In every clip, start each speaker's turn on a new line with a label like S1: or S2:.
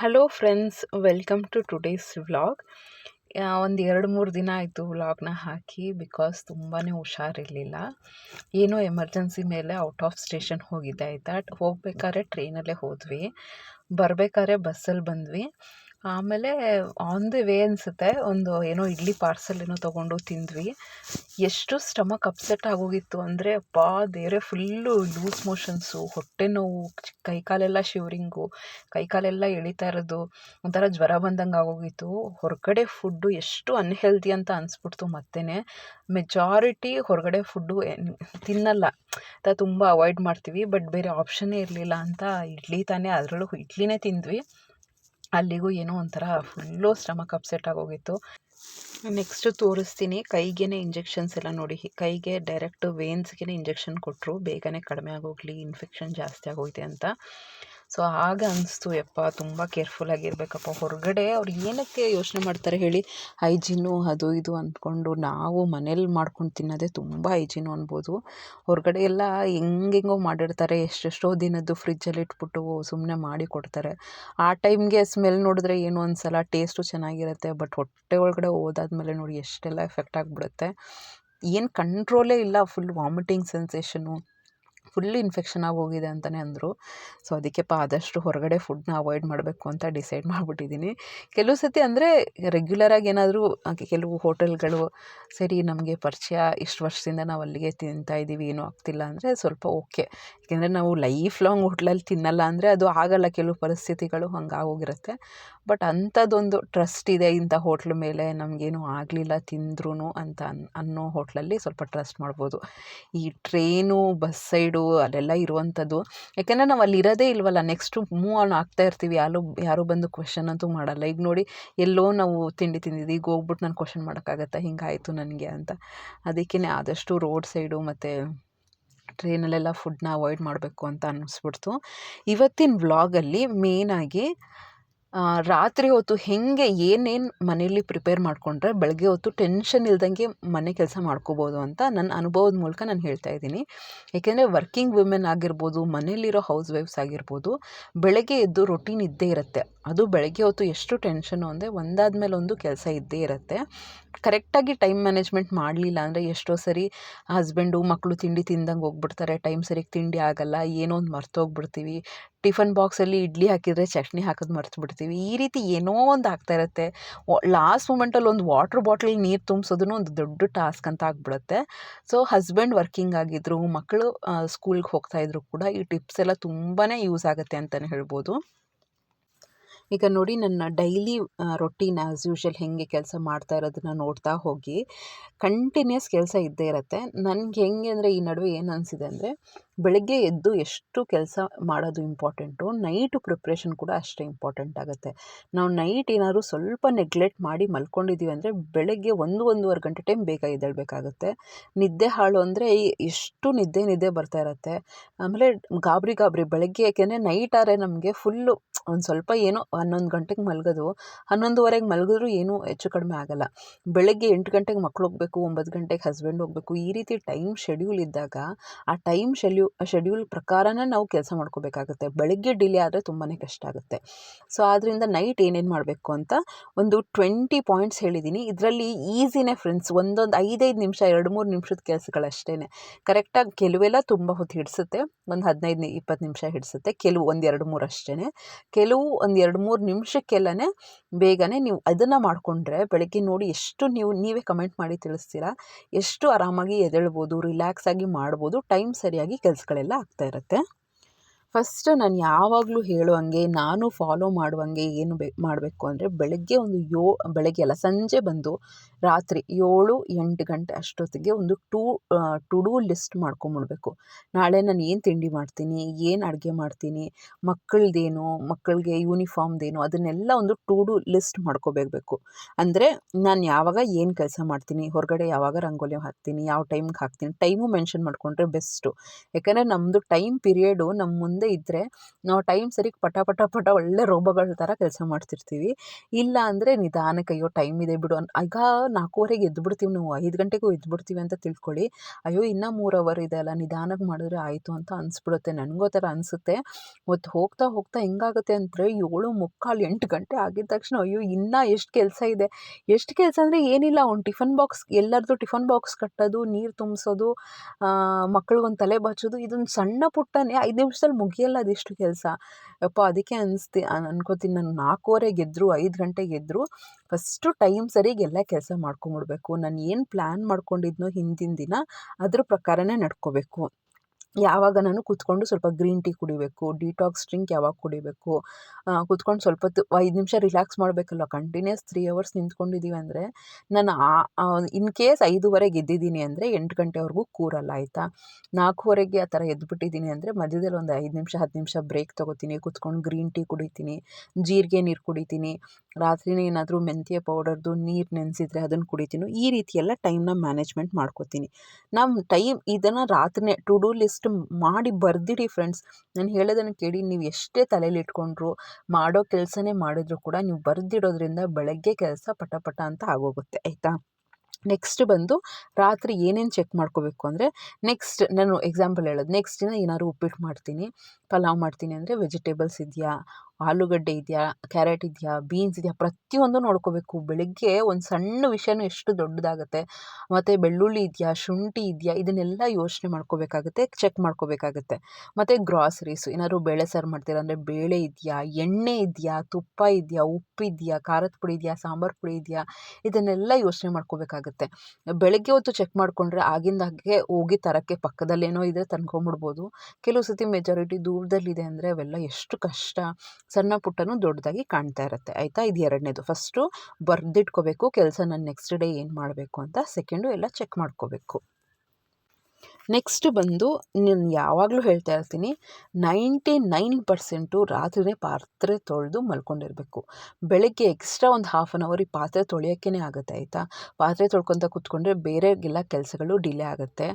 S1: Hello friends welcome to today's vlog ಒಂದು ಎರಡು ಮೂರು ದಿನ ಆಯಿತು ವ್ಲಾಗ್ನ ಹಾಕಿ ಬಿಕಾಸ್ ತುಂಬಾ ಹುಷಾರಿರಲಿಲ್ಲ. ಏನೋ ಎಮರ್ಜೆನ್ಸಿ ಮೇಲೆ ಔಟ್ ಆಫ್ ಸ್ಟೇಷನ್ ಹೋಗಿದ್ದೆ ಆಯಿತಾ. ಹೋಗ್ಬೇಕಾದ್ರೆ ಟ್ರೈನಲ್ಲೇ ಹೋದ್ವಿ. ಬರಬೇಕಾದ್ರೆ ಬಸ್ಸಲ್ಲಿ ಬಂದ್ವಿ. ಆಮೇಲೆ ಆನ್ ದಿ ವೇ ಅನಿಸುತ್ತೆ, ಒಂದು ಏನೋ ಇಡ್ಲಿ ಪಾರ್ಸಲ್ ಏನೋ ತೊಗೊಂಡು ತಿಂದ್ವಿ. ಎಷ್ಟು ಸ್ಟಮಕ್ ಅಪ್ಸೆಟ್ ಆಗೋಗಿತ್ತು ಅಂದರೆ, ಅಪ್ಪಾ ದೇವರೇ ಫುಲ್ಲು ಲೂಸ್ ಮೋಷನ್ಸು ಹೊಟ್ಟೆ ನೋವು ಕೈ ಕಾಲೆಲ್ಲ ಶಿವರಿಂಗು ಕೈ ಎಳಿತಾ ಇರೋದು, ಒಂಥರ ಜ್ವರ ಬಂದಂಗೆ ಆಗೋಗಿತ್ತು. ಹೊರಗಡೆ ಫುಡ್ಡು ಎಷ್ಟು ಅನ್ಹೆಲ್ದಿ ಅಂತ ಅನಿಸ್ಬಿಡ್ತು ಮತ್ತೇ ಮೆಜಾರಿಟಿ ಹೊರಗಡೆ ಫುಡ್ಡು ತಿನ್ನಲ್ಲ. ಅಂತ ತುಂಬ ಅವಾಯ್ಡ್ ಮಾಡ್ತೀವಿ ಬಟ್ ಬೇರೆ ಆಪ್ಷನ್ನೇ ಇರಲಿಲ್ಲ ಅಂತ ಇಡ್ಲಿ ತಾನೇ, ಅದರಲ್ಲೂ ಇಡ್ಲಿನೇ ತಿಂದ್ವಿ. ಅಲ್ಲಿಗೂ ಏನೋ ಒಂಥರ ಫುಲ್ಲು ಸ್ಟಮಕ್ ಅಪ್ಸೆಟ್ ಆಗೋಗಿತ್ತು. ನೆಕ್ಸ್ಟು ತೋರಿಸ್ತೀನಿ. ಕೈಗೆ ಇಂಜೆಕ್ಷನ್ಸ್ ಎಲ್ಲ ನೋಡಿ. ಕೈಗೆ ಡೈರೆಕ್ಟ್ ವೇನ್ಸ್ಗೆ ಇಂಜೆಕ್ಷನ್ ಕೊಟ್ಟರು ಬೇಗನೆ ಕಡಿಮೆ ಆಗೋಗಲಿ ಇನ್ಫೆಕ್ಷನ್ ಜಾಸ್ತಿ ಆಗೋಗಿದೆ ಅಂತ. ಸೊ ಆಗ ಅನಿಸ್ತು, ಯಪ್ಪ, ತುಂಬ ಕೇರ್ಫುಲ್ಲಾಗಿರ್ಬೇಕಪ್ಪ ಹೊರಗಡೆ ಅವ್ರು ಏನಕ್ಕೆ ಯೋಚನೆ ಮಾಡ್ತಾರೆ ಹೇಳಿ? ಹೈಜಿನ್ನು ಅದು ಇದು ಅಂದ್ಕೊಂಡು ನಾವು ಮನೇಲಿ ಮಾಡ್ಕೊಂಡು ತಿನ್ನೋದೇ ತುಂಬ ಹೈಜೀನು ಅನ್ಬೋದು. ಹೊರಗಡೆ ಎಲ್ಲ ಹೆಂಗೆಂಗೋ ಮಾಡಿರ್ತಾರೆ. ಎಷ್ಟೆಷ್ಟೋ ದಿನದ್ದು ಫ್ರಿಜ್ಜಲ್ಲಿ ಇಟ್ಬಿಟ್ಟು ಸುಮ್ಮನೆ ಮಾಡಿ ಕೊಡ್ತಾರೆ. ಆ ಟೈಮ್ಗೆ ಸ್ಮೆಲ್ ನೋಡಿದ್ರೆ ಏನು ಅನ್ಸಲ್ಲ ಟೇಸ್ಟು ಚೆನ್ನಾಗಿರುತ್ತೆ. ಬಟ್ ಹೊಟ್ಟೆ ಒಳಗಡೆ ಹೋದಾದ್ಮೇಲೆ ನೋಡಿ ಎಷ್ಟೆಲ್ಲ ಎಫೆಕ್ಟ್ ಆಗಿಬಿಡುತ್ತೆ. ಏನು ಕಂಟ್ರೋಲೇ ಇಲ್ಲ. Full vomiting sensation full infection ಆಗೋಗಿದೆ ಅಂತಲೇ ಅಂದರು. ಸೊ ಅದಕ್ಕೆಪ್ಪ ಆದಷ್ಟು ಹೊರಗಡೆ ಫುಡ್ನ ಅವಾಯ್ಡ್ ಮಾಡಬೇಕು ಅಂತ ಡಿಸೈಡ್ ಮಾಡಿಬಿಟ್ಟಿದ್ದೀನಿ. ಕೆಲವು ಸತಿ ಅಂದರೆ ರೆಗ್ಯುಲರಾಗಿ ಏನಾದರೂ ಕೆಲವು ಹೋಟೆಲ್ಗಳು ಸರಿ ನಮಗೆ ಪರಿಚಯ ಇಷ್ಟು ವರ್ಷದಿಂದ ನಾವು ಅಲ್ಲಿಗೆ ತಿಂತಾ ಇದ್ದೀವಿ ಏನೂ ಆಗ್ತಿಲ್ಲ ಅಂದರೆ ಸ್ವಲ್ಪ ಓಕೆ ಯಾಕೆಂದರೆ ನಾವು ಲೈಫ್ ಲಾಂಗ್ ಹೋಟ್ಲಲ್ಲಿ ತಿನ್ನಲ್ಲ ಅಂದರೆ ಅದು ಆಗಲ್ಲ, ಕೆಲವು ಪರಿಸ್ಥಿತಿಗಳು ಹಂಗೆ ಆಗೋಗಿರುತ್ತೆ. ಬಟ್ ಅಂಥದ್ದೊಂದು ಟ್ರಸ್ಟ್ ಇದೆ ಇಂಥ ಹೋಟ್ಲ್ ಮೇಲೆ ನಮಗೇನು ಆಗಲಿಲ್ಲ ತಿಂದ್ರೂ ಅಂತ ಅನ್ನೋ ಹೋಟ್ಲಲ್ಲಿ ಸ್ವಲ್ಪ ಟ್ರಸ್ಟ್ ಮಾಡ್ಬೋದು. ಈ ಟ್ರೈನು ಬಸ್ ಸೈಡು ಅಲ್ಲೆಲ್ಲ ಇರುವಂಥದ್ದು. ಯಾಕೆಂದರೆ ನಾವು ಅಲ್ಲಿ ಇರೋದೇ ಇಲ್ವಲ್ಲ ನೆಕ್ಸ್ಟು ಮೂವ್ ಆನ್ ಆಗ್ತಾ ಇರ್ತೀವಿ. ಯಾರು ಯಾರು ಬಂದು ಕ್ವೆಶನ್ ಅಂತೂ ಮಾಡಲ್ಲ. ಈಗ ನೋಡಿ, ಎಲ್ಲೋ ನಾವು ತಿಂಡಿ ತಿಂದಿದ್ದು ಈಗ ಹೋಗ್ಬಿಟ್ಟು ನಾನು ಕ್ವಶನ್ ಮಾಡೋಕ್ಕಾಗತ್ತಾ? ಹಿಂಗಾಯಿತು ನನಗೆ ಅಂತ. ಅದಕ್ಕೇ ಆದಷ್ಟು ರೋಡ್ ಸೈಡು ಮತ್ತು ಟ್ರೈನಲ್ಲೆಲ್ಲ ಫುಡ್ನ ಅವಾಯ್ಡ್ ಮಾಡಬೇಕು ಅಂತ ಅನ್ನಿಸ್ಬಿಡ್ತು. ಇವತ್ತಿನ ವ್ಲಾಗಲ್ಲಿ ಮೇನಾಗಿ ರಾತ್ರಿ ಹೊತ್ತು ಹೇಗೆ ಏನೇನು ಮನೆಯಲ್ಲಿ ಪ್ರಿಪೇರ್ ಮಾಡಿಕೊಂಡ್ರೆ ಬೆಳಗ್ಗೆ ಹೊತ್ತು ಟೆನ್ಷನ್ ಇಲ್ದಂಗೆ ಮನೆ ಕೆಲಸ ಮಾಡ್ಕೋಬೋದು ಅಂತ ನನ್ನ ಅನುಭವದ ಮೂಲಕ ನಾನು ಹೇಳ್ತಾ ಇದ್ದೀನಿ. ಏಕೆಂದರೆ ವರ್ಕಿಂಗ್ ವುಮೆನ್ ಆಗಿರ್ಬೋದು, ಮನೆಯಲ್ಲಿರೋ ಹೌಸ್ ವೈಫ್ಸ್ ಆಗಿರ್ಬೋದು, ಬೆಳಗ್ಗೆ ಎದ್ದು ರೊಟೀನ್ ಇದ್ದೇ ಇರುತ್ತೆ. ಅದು ಬೆಳಗ್ಗೆ ಹೊತ್ತು ಎಷ್ಟು ಟೆನ್ಷನು ಅಂದರೆ ಒಂದಾದ್ಮೇಲೆ ಒಂದು ಕೆಲಸ ಇದ್ದೇ ಇರುತ್ತೆ. ಕರೆಕ್ಟಾಗಿ ಟೈಮ್ ಮ್ಯಾನೇಜ್ಮೆಂಟ್ ಮಾಡಲಿಲ್ಲ ಅಂದರೆ ಎಷ್ಟೋ ಸರಿ ಹಸ್ಬೆಂಡು ಮಕ್ಕಳು ತಿಂಡಿ ತಿಂದಂಗೆ ಹೋಗ್ಬಿಡ್ತಾರೆ, ಟೈಮ್ ಸರಿಗೆ ತಿಂಡಿ ಆಗಲ್ಲ, ಏನೋ ಒಂದು ಮರ್ತೋಗ್ಬಿಡ್ತೀವಿ. ಟಿಫನ್ ಬಾಕ್ಸಲ್ಲಿ ಇಡ್ಲಿ ಹಾಕಿದರೆ ಚಟ್ನಿ ಹಾಕೋದು ಮರ್ತು ಬಿಡ್ತೀವಿ ಈ ರೀತಿ ಏನೋ ಒಂದು ಆಗ್ತಾ ಇರುತ್ತೆ. ಲಾಸ್ಟ್ ಮೂಮೆಂಟಲ್ಲಿ ಒಂದು ವಾಟ್ರ್ ಬಾಟ್ಲ್ ನೀರು ತುಂಬಿಸೋದನ್ನು ಒಂದು ದೊಡ್ಡ ಟಾಸ್ಕ್ ಅಂತ ಆಗ್ಬಿಡುತ್ತೆ. ಸೊ, ಹಸ್ಬೆಂಡ್ ವರ್ಕಿಂಗ್ ಆಗಿದ್ದರು ಮಕ್ಕಳು ಸ್ಕೂಲ್ಗೆ ಹೋಗ್ತಾಯಿದ್ರು ಕೂಡ ಈ ಟಿಪ್ಸ್ ಎಲ್ಲ ತುಂಬಾ ಯೂಸ್ ಆಗುತ್ತೆ ಅಂತಲೇ ಹೇಳ್ಬೋದು. ಈಗ ನೋಡಿ ನನ್ನ ಡೈಲಿ ರೊಟೀನ್ ಆ್ಯಸ್ ಯೂಶಲ್ ಹೇಗೆ ಕೆಲಸ ಮಾಡ್ತಾ ಇರೋದನ್ನ ನೋಡ್ತಾ ಹೋಗಿ, ಕಂಟಿನ್ಯೂಸ್ ಕೆಲಸ ಇದ್ದೇ ಇರುತ್ತೆ. ನನಗೆ ಹೆಂಗೆ ಅಂದರೆ ಈ ನಡುವೆ ಏನು ಅನಿಸಿದೆ ಅಂದರೆ, ಬೆಳಗ್ಗೆ ಎದ್ದು ಎಷ್ಟು ಕೆಲಸ ಮಾಡೋದು ಇಂಪಾರ್ಟೆಂಟು, ನೈಟು ಪ್ರಿಪ್ರೇಷನ್ ಕೂಡ ಅಷ್ಟೇ ಇಂಪಾರ್ಟೆಂಟ್ ಆಗುತ್ತೆ. ನಾವು ನೈಟ್ ಏನಾದರೂ ಸ್ವಲ್ಪ ನೆಗ್ಲೆಕ್ಟ್ ಮಾಡಿ ಮಲ್ಕೊಂಡಿದ್ದೀವಿ ಅಂದರೆ ಬೆಳಗ್ಗೆ ಒಂದು, ಒಂದೂವರೆ ಗಂಟೆ ಟೈಮ್ ಬೇಗ ಎದ್ದೇಳಬೇಕಾಗುತ್ತೆ. ನಿದ್ದೆ ಹಾಳು ಅಂದರೆ ಎಷ್ಟು ನಿದ್ದೆ ನಿದ್ದೆ ಬರ್ತಾ ಇರುತ್ತೆ. ಆಮೇಲೆ ಗಾಬರಿ ಗಾಬರಿ ಬೆಳಗ್ಗೆ, ಯಾಕೆಂದರೆ ನೈಟ್ ಆದರೆ ನಮಗೆ ಫುಲ್ಲು ಒಂದು ಸ್ವಲ್ಪ ಏನೋ ಹನ್ನೊಂದು ಗಂಟೆಗೆ ಮಲಗೋದು, ಹನ್ನೊಂದುವರೆಗೆ ಮಲಗಿದ್ರು ಏನೂ ಹೆಚ್ಚು ಕಡಿಮೆ ಆಗೋಲ್ಲ. ಬೆಳಗ್ಗೆ ಎಂಟು ಗಂಟೆಗೆ ಮಕ್ಳು ಹೋಗಬೇಕು, ಒಂಬತ್ತು ಗಂಟೆಗೆ ಹಸ್ಬೆಂಡ್ ಹೋಗಬೇಕು, ಈ ರೀತಿ ಟೈಮ್ ಶೆಡ್ಯೂಲ್ ಇದ್ದಾಗ ಆ ಟೈಮ್ ಶೆಲ್ಯೂ ಶೆಡ್ಯೂಲ್ ಪ್ರಕಾರನೇ ನಾವು ಕೆಲಸ ಮಾಡ್ಕೋಬೇಕಾಗುತ್ತೆ. ಬೆಳಗ್ಗೆ ಡಿಲೇ ಆದರೆ ತುಂಬಾ ಕಷ್ಟ ಆಗುತ್ತೆ. ಸೊ ಆದ್ದರಿಂದ ನೈಟ್ ಏನೇನು ಮಾಡಬೇಕು ಅಂತ ಒಂದು ಟ್ವೆಂಟಿ ಪಾಯಿಂಟ್ಸ್ ಹೇಳಿದ್ದೀನಿ ಇದರಲ್ಲಿ ಈಸಿನೇ ಫ್ರೆಂಡ್ಸ್, ಒಂದೊಂದು ಐದೈದು ನಿಮಿಷ, ಎರಡು ಮೂರು ನಿಮಿಷದ ಕೆಲಸಗಳಷ್ಟೇ ಕರೆಕ್ಟಾಗಿ ಕೆಲವೆಲ್ಲ ತುಂಬ ಹೊತ್ತು ಹಿಡಿಸುತ್ತೆ, ಒಂದು ಹದಿನೈದು ಇಪ್ಪತ್ತು ನಿಮಿಷ ಹಿಡಿಸುತ್ತೆ, ಕೆಲವು ಒಂದು ಎರಡು ಮೂರು ಅಷ್ಟೇ ಕೆಲವು ಒಂದು ಎರಡು ಮೂರು ನಿಮಿಷಕ್ಕೆಲ್ಲನೇ ಬೇಗನೆ ನೀವು ಅದನ್ನು ಮಾಡಿಕೊಂಡ್ರೆ ಬೆಳಗ್ಗೆ ನೋಡಿ ಎಷ್ಟು ನೀವು, ನೀವೇ ಕಮೆಂಟ್ ಮಾಡಿ ತಿಳಿಸ್ತೀರಾ? ಎಷ್ಟು ಆರಾಮಾಗಿ ರಿಲ್ಯಾಕ್ಸ್ ಆಗಿ ಮಾಡ್ಬೋದು, ಟೈಮ್ ಸರಿಯಾಗಿ ಕೆಲಸಗಳೆಲ್ಲ ಆಗ್ತಾ ಇರುತ್ತೆ? ಫಸ್ಟ್ ನಾನು ಯಾವಾಗಲೂ ಹೇಳುವಂಗೆ ನಾನು ಫಾಲೋ ಮಾಡುವಂಗೆ ಏನು ಬೆ, ಮಾಡಬೇಕು ಅಂದರೆ ಬೆಳಗ್ಗೆ ಒಂದು ಯೋ, ಬೆಳಗ್ಗೆ ಅಲ್ಲ, ಸಂಜೆ ಬಂದು ರಾತ್ರಿ ಏಳು ಎಂಟು ಗಂಟೆ ಅಷ್ಟೊತ್ತಿಗೆ ಒಂದು ಟೂ ಟು ಡೂ ಲಿಸ್ಟ್ ಮಾಡ್ಕೊಂಬಿಡ್ಬೇಕು. ನಾಳೆ ನಾನು ಏನು ತಿಂಡಿ ಮಾಡ್ತೀನಿ, ಏನು ಅಡುಗೆ ಮಾಡ್ತೀನಿ ಮಕ್ಕಳದ್ದೇನು ಮಕ್ಕಳಿಗೆ ಯೂನಿಫಾರ್ಮ್ದೇನು, ಅದನ್ನೆಲ್ಲ ಒಂದು ಟು ಡೂ ಲಿಸ್ಟ್ ಮಾಡ್ಕೋಬೇಕು ಅಂದರೆ ನಾನು ಯಾವಾಗ ಏನು ಕೆಲಸ ಮಾಡ್ತೀನಿ, ಹೊರಗಡೆ ಯಾವಾಗ ರಂಗೋಲಿ ಹಾಕ್ತೀನಿ, ಯಾವ ಟೈಮ್ಗೆ ಹಾಕ್ತೀನಿ, ಟೈಮು ಮೆನ್ಷನ್ ಮಾಡಿಕೊಂಡ್ರೆ ಬೆಸ್ಟು. ಯಾಕಂದರೆ ನಮ್ಮದು ಟೈಮ್ ಪೀರಿಯಡು ನಮ್ಮ ಮುಂದೆ ಇದ್ದರೆ ನಾವು ಟೈಮ್ ಸರಿ ಪಟ ಪಟ ಪಟ ಒಳ್ಳೆ ರೋಬೋಗಳ ಥರ ಕೆಲಸ ಮಾಡ್ತಿರ್ತೀವಿ. ಇಲ್ಲ ಅಂದರೆ ನಿಧಾನಕ್ಕೆ ಅಯ್ಯೋ ಟೈಮ್ ಇದೆ ಬಿಡು ಈಗ ನಾಲ್ಕೂವರೆಗೆ ಎದ್ಬಿಡ್ತೀವಿ ನಾವು, ಐದು ಗಂಟೆಗೂ ಎದ್ಬಿಡ್ತೀವಿ ಅಂತ ತಿಳ್ಕೊಳ್ಳಿ. ಅಯ್ಯೋ, ಇನ್ನೂ ಮೂರು ಅವರ್ ಇದೆ ಅಲ್ಲ ನಿಧಾನಕ್ಕೆ ಮಾಡಿದ್ರೆ ಆಯಿತು ಅಂತ ಅನಿಸ್ಬಿಡುತ್ತೆ. ನನಗೂ ಆ ಥರ ಅನಿಸುತ್ತೆ. ಮತ್ತು ಹೋಗ್ತಾ ಹೋಗ್ತಾ ಹೆಂಗಾಗುತ್ತೆ ಅಂದರೆ ಏಳು ಮುಕ್ಕಾಲು ಎಂಟು ಗಂಟೆ ಆಗಿದ ತಕ್ಷಣ ಅಯ್ಯೋ, ಇನ್ನೂ ಎಷ್ಟು ಕೆಲಸ ಇದೆ. ಎಷ್ಟು ಕೆಲಸ ಅಂದರೆ ಏನಿಲ್ಲ ಒಂದು ಟಿಫನ್ ಬಾಕ್ಸ್ ಎಲ್ಲರದ್ದು ಟಿಫನ್ ಬಾಕ್ಸ್ ಕಟ್ಟೋದು, ನೀರು ತುಂಬಿಸೋದು ಮಕ್ಳಿಗೊಂದು ತಲೆ ಬಾಚೋದು, ಇದೊಂದು ಸಣ್ಣ ಪುಟ್ಟನೇ ಐದು ನಿಮಿಷದಲ್ಲಿ ಮುಗಿಯಲ್ಲ ಅದೆಷ್ಟು ಕೆಲಸ. ಅಪ್ಪ ಅದಕ್ಕೆ ಅನಿಸ್ತಿ, ಅನ್ಕೋತೀನಿ. ನಾನು ನಾಲ್ಕೂವರೆಗೆ ಗೆದ್ರು ಐದು ಗಂಟೆಗೆ ಎದ್ರು ಫಸ್ಟು ಟೈಮ್ ಸರಿಗೆ ಎಲ್ಲ ಕೆಲಸ ಮಾಡ್ಕೊಂಬಿಡ್ಬೇಕು. ನಾನು ಏನು ಪ್ಲ್ಯಾನ್ ಮಾಡ್ಕೊಂಡಿದ್ನೋ ಹಿಂದಿನ ದಿನ ಅದ್ರ ಪ್ರಕಾರನೇ ನಡ್ಕೋಬೇಕು. ಯಾವಾಗ ನಾನು ಕೂತ್ಕೊಂಡು ಸ್ವಲ್ಪ ಗ್ರೀನ್ ಟೀ ಕುಡಿಬೇಕು ಡಿಟಾಕ್ಸ್ ಡ್ರಿಂಕ್ ಯಾವಾಗ ಕುಡಿಬೇಕು ಕೂತ್ಕೊಂಡು ಸ್ವಲ್ಪ ಹೊತ್ತು ಐದು ನಿಮಿಷ ರಿಲ್ಯಾಕ್ಸ್ ಮಾಡಬೇಕಲ್ಲ ಕಂಟಿನ್ಯೂಸ್ ತ್ರೀ ಅವರ್ಸ್ ನಿಂತ್ಕೊಂಡಿದ್ದೀವಿ ಅಂದರೆ ನಾನು ಇನ್ ಕೇಸ್ ಐದೂವರೆಗೆ ಎದ್ದಿದ್ದೀನಿ ಅಂದರೆ ಎಂಟು ಗಂಟೆವರೆಗೂ ಕೂರಲ್ಲ, ಆಯಿತಾ? ನಾಲ್ಕೂವರೆಗೆ ಆ ಥರ ಎದ್ಬಿಟ್ಟಿದ್ದೀನಿ ಅಂದರೆ ಮಧ್ಯದಲ್ಲಿ ಒಂದು ಐದು ನಿಮಿಷ, ಹತ್ತು ನಿಮಿಷ ಬ್ರೇಕ್ ತೊಗೋತೀನಿ, ಕೂತ್ಕೊಂಡು ಗ್ರೀನ್ ಟೀ ಕುಡಿತೀನಿ, ಜೀರಿಗೆ ನೀರು ಕುಡಿತೀನಿ, ರಾತ್ರಿನೇ ಏನಾದರೂ ಮೆಂತ್ಯ ಪೌಡರ್ದು ನೀರು ನೆನೆಸಿದ್ರೆ ಅದನ್ನು ಕುಡಿತೀನಿ, ಈ ರೀತಿ ಎಲ್ಲ ಟೈಮ್ನ ಮ್ಯಾನೇಜ್ಮೆಂಟ್ ಮಾಡ್ಕೋತೀನಿ. ನಮ್ಮ ಟೈಮ್ ಇದನ್ನು ರಾತ್ರಿನೇ ಟು ಡೂ ಲಿಸ್ಟ್ ಮಾಡಿ ಬರ್ದಿಡಿ ಫ್ರೆಂಡ್ಸ್ ನಾನು ಹೇಳೋದನ್ನು ಕೇಳಿ, ನೀವು ಎಷ್ಟೇ ತಲೆಯಲ್ಲಿ ಇಟ್ಕೊಂಡ್ರು ಮಾಡೋ ಕೆಲಸನೇ ಮಾಡಿದ್ರು ಕೂಡ ನೀವು ಬರೆದಿಡೋದ್ರಿಂದ ಬೆಳಗ್ಗೆ ಕೆಲಸ ಪಟ ಪಟ ಅಂತ ಆಗೋಗುತ್ತೆ, ಆಯಿತಾ? ನೆಕ್ಸ್ಟ್ ಬಂದು ರಾತ್ರಿ ಏನೇನು ಚೆಕ್ ಮಾಡ್ಕೋಬೇಕು ಅಂದರೆ ನೆಕ್ಸ್ಟ್ ನಾನು ಎಕ್ಸಾಂಪಲ್ ಹೇಳೋದು. ನೆಕ್ಸ್ಟ್ ದಿನ ಏನಾದ್ರು ಉಪ್ಪಿಟ್ಟು ಮಾಡ್ತೀನಿ. ಪಲಾವ್ ಮಾಡ್ತೀನಿ ಅಂದರೆ ವೆಜಿಟೇಬಲ್ಸ್ ಇದೆಯಾ, ಆಲೂಗಡ್ಡೆ ಇದೆಯಾ ಕ್ಯಾರೆಟ್ ಇದೆಯಾ ಬೀನ್ಸ್ ಇದೆಯಾ, ಪ್ರತಿಯೊಂದು ನೋಡ್ಕೋಬೇಕು. ಬೆಳಗ್ಗೆ ಒಂದು ಸಣ್ಣ ವಿಷಯನೂ ಎಷ್ಟು ದೊಡ್ಡದಾಗುತ್ತೆ. ಮತ್ತು ಬೆಳ್ಳುಳ್ಳಿ ಇದೆಯಾ, ಶುಂಠಿ ಇದೆಯಾ, ಇದನ್ನೆಲ್ಲ ಯೋಚನೆ ಮಾಡ್ಕೋಬೇಕಾಗುತ್ತೆ ಚೆಕ್ ಮಾಡ್ಕೋಬೇಕಾಗುತ್ತೆ. ಮತ್ತು ಗ್ರಾಸರೀಸು ಏನಾದ್ರು ಬೇಳೆ ಸಾರು ಮಾಡ್ತೀರಾ ಅಂದರೆ ಬೇಳೆ ಇದೆಯಾ, ಎಣ್ಣೆ ಇದೆಯಾ, ತುಪ್ಪ ಇದೆಯಾ, ಉಪ್ಪು ಇದೆಯಾ, ಖಾರದ ಪುಡಿ ಇದೆಯಾ, ಸಾಂಬಾರು ಪುಡಿ ಇದೆಯಾ, ಇದನ್ನೆಲ್ಲ ಯೋಚನೆ ಮಾಡ್ಕೋಬೇಕಾಗುತ್ತೆ. ಬೆಳಗ್ಗೆ ಹೊತ್ತು ಚೆಕ್ ಮಾಡಿಕೊಂಡ್ರೆ ಆಗಿಂದಾಗೆ ಹೋಗಿ ತರೋಕ್ಕೆ ಪಕ್ಕದಲ್ಲೇನೋ ಇದ್ದರೆ ತಂದ್ಕೊಂಬಿಡ್ಬೋದು. ಕೆಲವು ಸತಿ ಮೆಜಾರಿಟಿ ದೂರದಲ್ಲಿದೆ ಅಂದರೆ ಅವೆಲ್ಲ ಎಷ್ಟು ಕಷ್ಟ. ಸಣ್ಣ ಪುಟ್ಟನೂ ದೊಡ್ಡದಾಗಿ ಕಾಣ್ತಾ ಇರುತ್ತೆ. ಆಯಿತಾ? ಇದು ಎರಡನೇದು. ಫಸ್ಟು ಬರೆದಿಟ್ಕೋಬೇಕು. ಕೆಲಸ ನಾನು ನೆಕ್ಸ್ಟ್ ಡೇ ಏನು ಮಾಡಬೇಕು ಅಂತ ಸೆಕೆಂಡು ಎಲ್ಲ ಚೆಕ್ ಮಾಡ್ಕೋಬೇಕು. ನೆಕ್ಸ್ಟ್ ಬಂದು ನಾನು ಯಾವಾಗಲೂ ಹೇಳ್ತಾ ಇರ್ತೀನಿ ನೈಂಟಿ ನೈನ್ ಪರ್ಸೆಂಟು ರಾತ್ರಿನೇ ಪಾತ್ರೆ ತೊಳೆದು ಮಲ್ಕೊಂಡಿರಬೇಕು. ಬೆಳಗ್ಗೆ ಎಕ್ಸ್ಟ್ರಾ ಒಂದು ಹಾಫ್ ಆನ್ ಅವರ್ ಈ ಪಾತ್ರೆ ತೊಳೆಯೋಕ್ಕೇ ಆಗುತ್ತೆ, ಆಯಿತಾ? ಪಾತ್ರೆ ತೊಳ್ಕೊತ ಕೂತ್ಕೊಂಡ್ರೆ ಬೇರೆಗೆಲ್ಲ ಕೆಲಸಗಳು ಡಿಲೇ ಆಗುತ್ತೆ.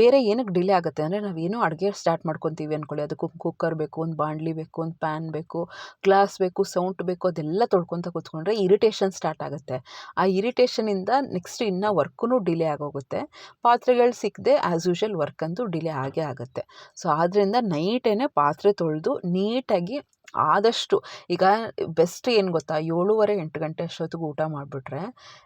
S1: ಬೇರೆ ಏನಕ್ಕೆ ಡಿಲೇ ಆಗುತ್ತೆ ಅಂದರೆ ನಾವೇನೋ ಅಡುಗೆ ಸ್ಟಾರ್ಟ್ ಮಾಡ್ಕೊತೀವಿ ಅಂದ್ಕೊಳ್ಳಿ ಅದಕ್ಕೆ ಕುಕ್ಕರ್ ಬೇಕು, ಒಂದು ಬಾಂಡ್ಲಿ ಬೇಕು, ಒಂದು ಪ್ಯಾನ್ ಬೇಕು ಗ್ಲಾಸ್ ಬೇಕು ಸೌಂಟ್ ಬೇಕು, ಅದೆಲ್ಲ ತೊಳ್ಕೊತ ಕೂತ್ಕೊಂಡ್ರೆ ಇರಿಟೇಷನ್ ಸ್ಟಾರ್ಟ್ ಆಗುತ್ತೆ. ಆ ಇರಿಟೇಷನಿಂದ ನೆಕ್ಸ್ಟ್ ಇನ್ನೂ ವರ್ಕೂ ಡಿಲೇ ಆಗೋಗುತ್ತೆ. ಪಾತ್ರೆಗಳು ಸಿಕ್ಕದೆ ಆ್ಯಸ್ ಯೂಶಲ್ ವರ್ಕ್ ಅಂತೂ ಡಿಲೇ ಆಗೇ ಆಗುತ್ತೆ. ಸೊ ಆದ್ದರಿಂದ ನೈಟೇ ಪಾತ್ರೆ ತೊಳೆದು ನೀಟಾಗಿ ಆದಷ್ಟು ಈಗ ಬೆಸ್ಟ್ ಏನು ಗೊತ್ತಾ? ಏಳುವರೆ, ಎಂಟು ಗಂಟೆ ಅಷ್ಟೊತ್ತಿಗೆ ಊಟ ಮಾಡಿಬಿಟ್ರೆ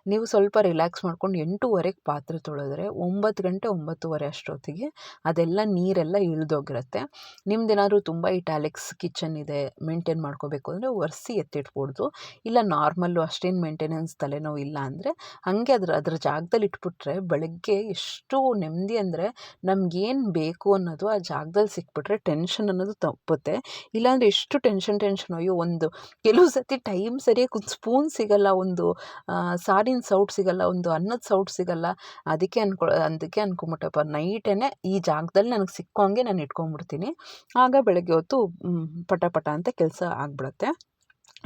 S1: ನೀವು ಸ್ವಲ್ಪ ರಿಲ್ಯಾಕ್ಸ್ ಮಾಡ್ಕೊಂಡು ಎಂಟೂವರೆಗೆ ಪಾತ್ರೆ ತೊಳೆದ್ರೆ ಒಂಬತ್ತು ಗಂಟೆ, ಒಂಬತ್ತುವರೆ ಅಷ್ಟೊತ್ತಿಗೆ ಅದೆಲ್ಲ ನೀರೆಲ್ಲ ಇಳಿದೋಗಿರುತ್ತೆ. ನಿಮ್ದೇನಾದರೂ ತುಂಬ ಇಟ್ಯಾಲಿಕ್ಸ್ ಕಿಚನ್ ಇದೆ ಮೇಂಟೈನ್ ಮಾಡ್ಕೋಬೇಕು ಅಂದರೆ ಒರೆಸಿ ಎತ್ತಿಟ್ಬೋದು ಇಲ್ಲ ನಾರ್ಮಲ್ಲು ಅಷ್ಟೇನು ಮೇಂಟೆನೆನ್ಸ್ ತಲೆನೋವು ಇಲ್ಲ ಅಂದರೆ ಹಾಗೆ ಅದ್ರ ಅದ್ರ ಜಾಗದಲ್ಲಿ ಇಟ್ಬಿಟ್ರೆ ಬೆಳಗ್ಗೆ ಎಷ್ಟು ನೆಮ್ಮದಿ ಅಂದರೆ ನಮಗೇನು ಬೇಕು ಅನ್ನೋದು ಆ ಜಾಗದಲ್ಲಿ ಸಿಕ್ಬಿಟ್ರೆ ಟೆನ್ಷನ್ ಅನ್ನೋದು ತಪ್ಪುತ್ತೆ. ಇಲ್ಲಾಂದರೆ ಎಷ್ಟು ಟೆನ್ಷನ್ ಟೆನ್ಷನ್ ಅಯ್ಯೋ, ಒಂದು ಕೆಲವು ಸತಿ ಟೈಮ್ ಸರಿಯಾಗಿ ಒಂದು ಸ್ಪೂನ್ ಸಿಗಲ್ಲ, ಒಂದು ಸಾರಿನ ಸೌಟ್ ಸಿಗಲ್ಲ, ಒಂದು ಅನ್ನದ ಸೌಟ್ ಸಿಗಲ್ಲ. ಅದಕ್ಕೆ ಅನ್ಕೊ, ಅದಕ್ಕೆ ಅನ್ಕೊಂಬಿಟ್ಟಪ್ಪ. ನೈಟೇ ಈ ಜಾಗದಲ್ಲಿ ನನಗೆ ಸಿಕ್ಕೋಂಗೆ ನಾನು ಇಟ್ಕೊಂಡ್ಬಿಡ್ತೀನಿ ಆಗ ಬೆಳಗ್ಗೆ ಹೊತ್ತು ಪಟ ಪಟ ಅಂತ ಕೆಲಸ ಆಗಿಬಿಡತ್ತೆ.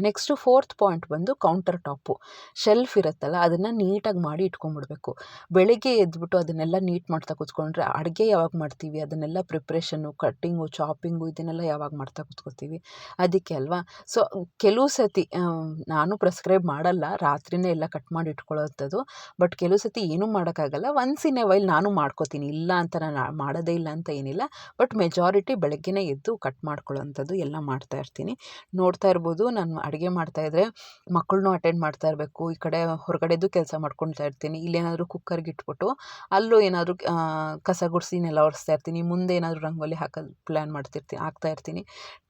S1: ನೆಕ್ಸ್ಟು ಫೋರ್ತ್ ಪಾಯಿಂಟ್ ಬಂದು ಕೌಂಟರ್ ಟಾಪು ಶೆಲ್ಫ್ ಇರುತ್ತಲ್ಲ, ಅದನ್ನು ನೀಟಾಗಿ ಮಾಡಿ ಇಟ್ಕೊಂಬಿಡ್ಬೇಕು ಬೆಳಗ್ಗೆ ಎದ್ಬಿಟ್ಟು ಅದನ್ನೆಲ್ಲ ನೀಟ್ ಮಾಡ್ತಾ ಕೂತ್ಕೊಂಡ್ರೆ, ಅಡುಗೆ ಯಾವಾಗ ಮಾಡ್ತೀವಿ? ಅದನ್ನೆಲ್ಲ ಪ್ರಿಪ್ರೇಷನ್ನು ಕಟ್ಟಿಂಗು ಚಾಪಿಂಗು ಇದನ್ನೆಲ್ಲ ಯಾವಾಗ ಮಾಡ್ತಾ ಕೂತ್ಕೋತೀವಿ ಅದಕ್ಕೆ ಅಲ್ವಾ? ಸೊ ಕೆಲವು ಸತಿ ನಾನು ಪ್ರಿಸ್ಕ್ರೈಬ್ ಮಾಡಲ್ಲ, ರಾತ್ರಿನೇ ಎಲ್ಲ ಕಟ್ ಮಾಡಿ ಇಟ್ಕೊಳ್ಳೋಂಥದ್ದು ಬಟ್ ಕೆಲವು ಸತಿ ಏನೂ ಮಾಡೋಕ್ಕಾಗಲ್ಲ. ಒನ್ಸ್ ಇನ್ ಎ ವೈಲ್ ನಾನು ಮಾಡ್ಕೋತೀನಿ. ಇಲ್ಲ ಅಂತ ನಾನು ಮಾಡೋದೇ ಇಲ್ಲ ಅಂತ ಏನಿಲ್ಲ. ಬಟ್ ಮೆಜಾರಿಟಿ ಬೆಳಗ್ಗೆನೇ ಎದ್ದು ಕಟ್ ಮಾಡ್ಕೊಳ್ಳೋವಂಥದ್ದು ಎಲ್ಲ ಮಾಡ್ತಾ ಇರ್ತೀನಿ. ನೋಡ್ತಾ ಇರ್ಬೋದು. ನಾನು ಅಡುಗೆ ಮಾಡ್ತಾಯಿದ್ರೆ ಮಕ್ಕಳನ್ನೂ ಅಟೆಂಡ್ ಮಾಡ್ತಾ ಇರಬೇಕು. ಈ ಕಡೆ ಹೊರಗಡೆದು ಕೆಲಸ ಮಾಡ್ಕೊಳ್ತಾ ಇರ್ತೀನಿ. ಇಲ್ಲೇನಾದರೂ ಕುಕ್ಕರ್ಗೆ ಇಟ್ಬಿಟ್ಟು ಅಲ್ಲೂ ಏನಾದರೂ ಕಸ ಗುಡಿಸಿನೆಲ್ಲ ಒರೆಸ್ತಾ ಇರ್ತೀನಿ. ಮುಂದೆ ಏನಾದರೂ ರಂಗೋಲಿ ಹಾಕೋದು ಪ್ಲ್ಯಾನ್ ಮಾಡ್ತಿರ್ತೀನಿ ಹಾಕ್ತಾ ಇರ್ತೀನಿ.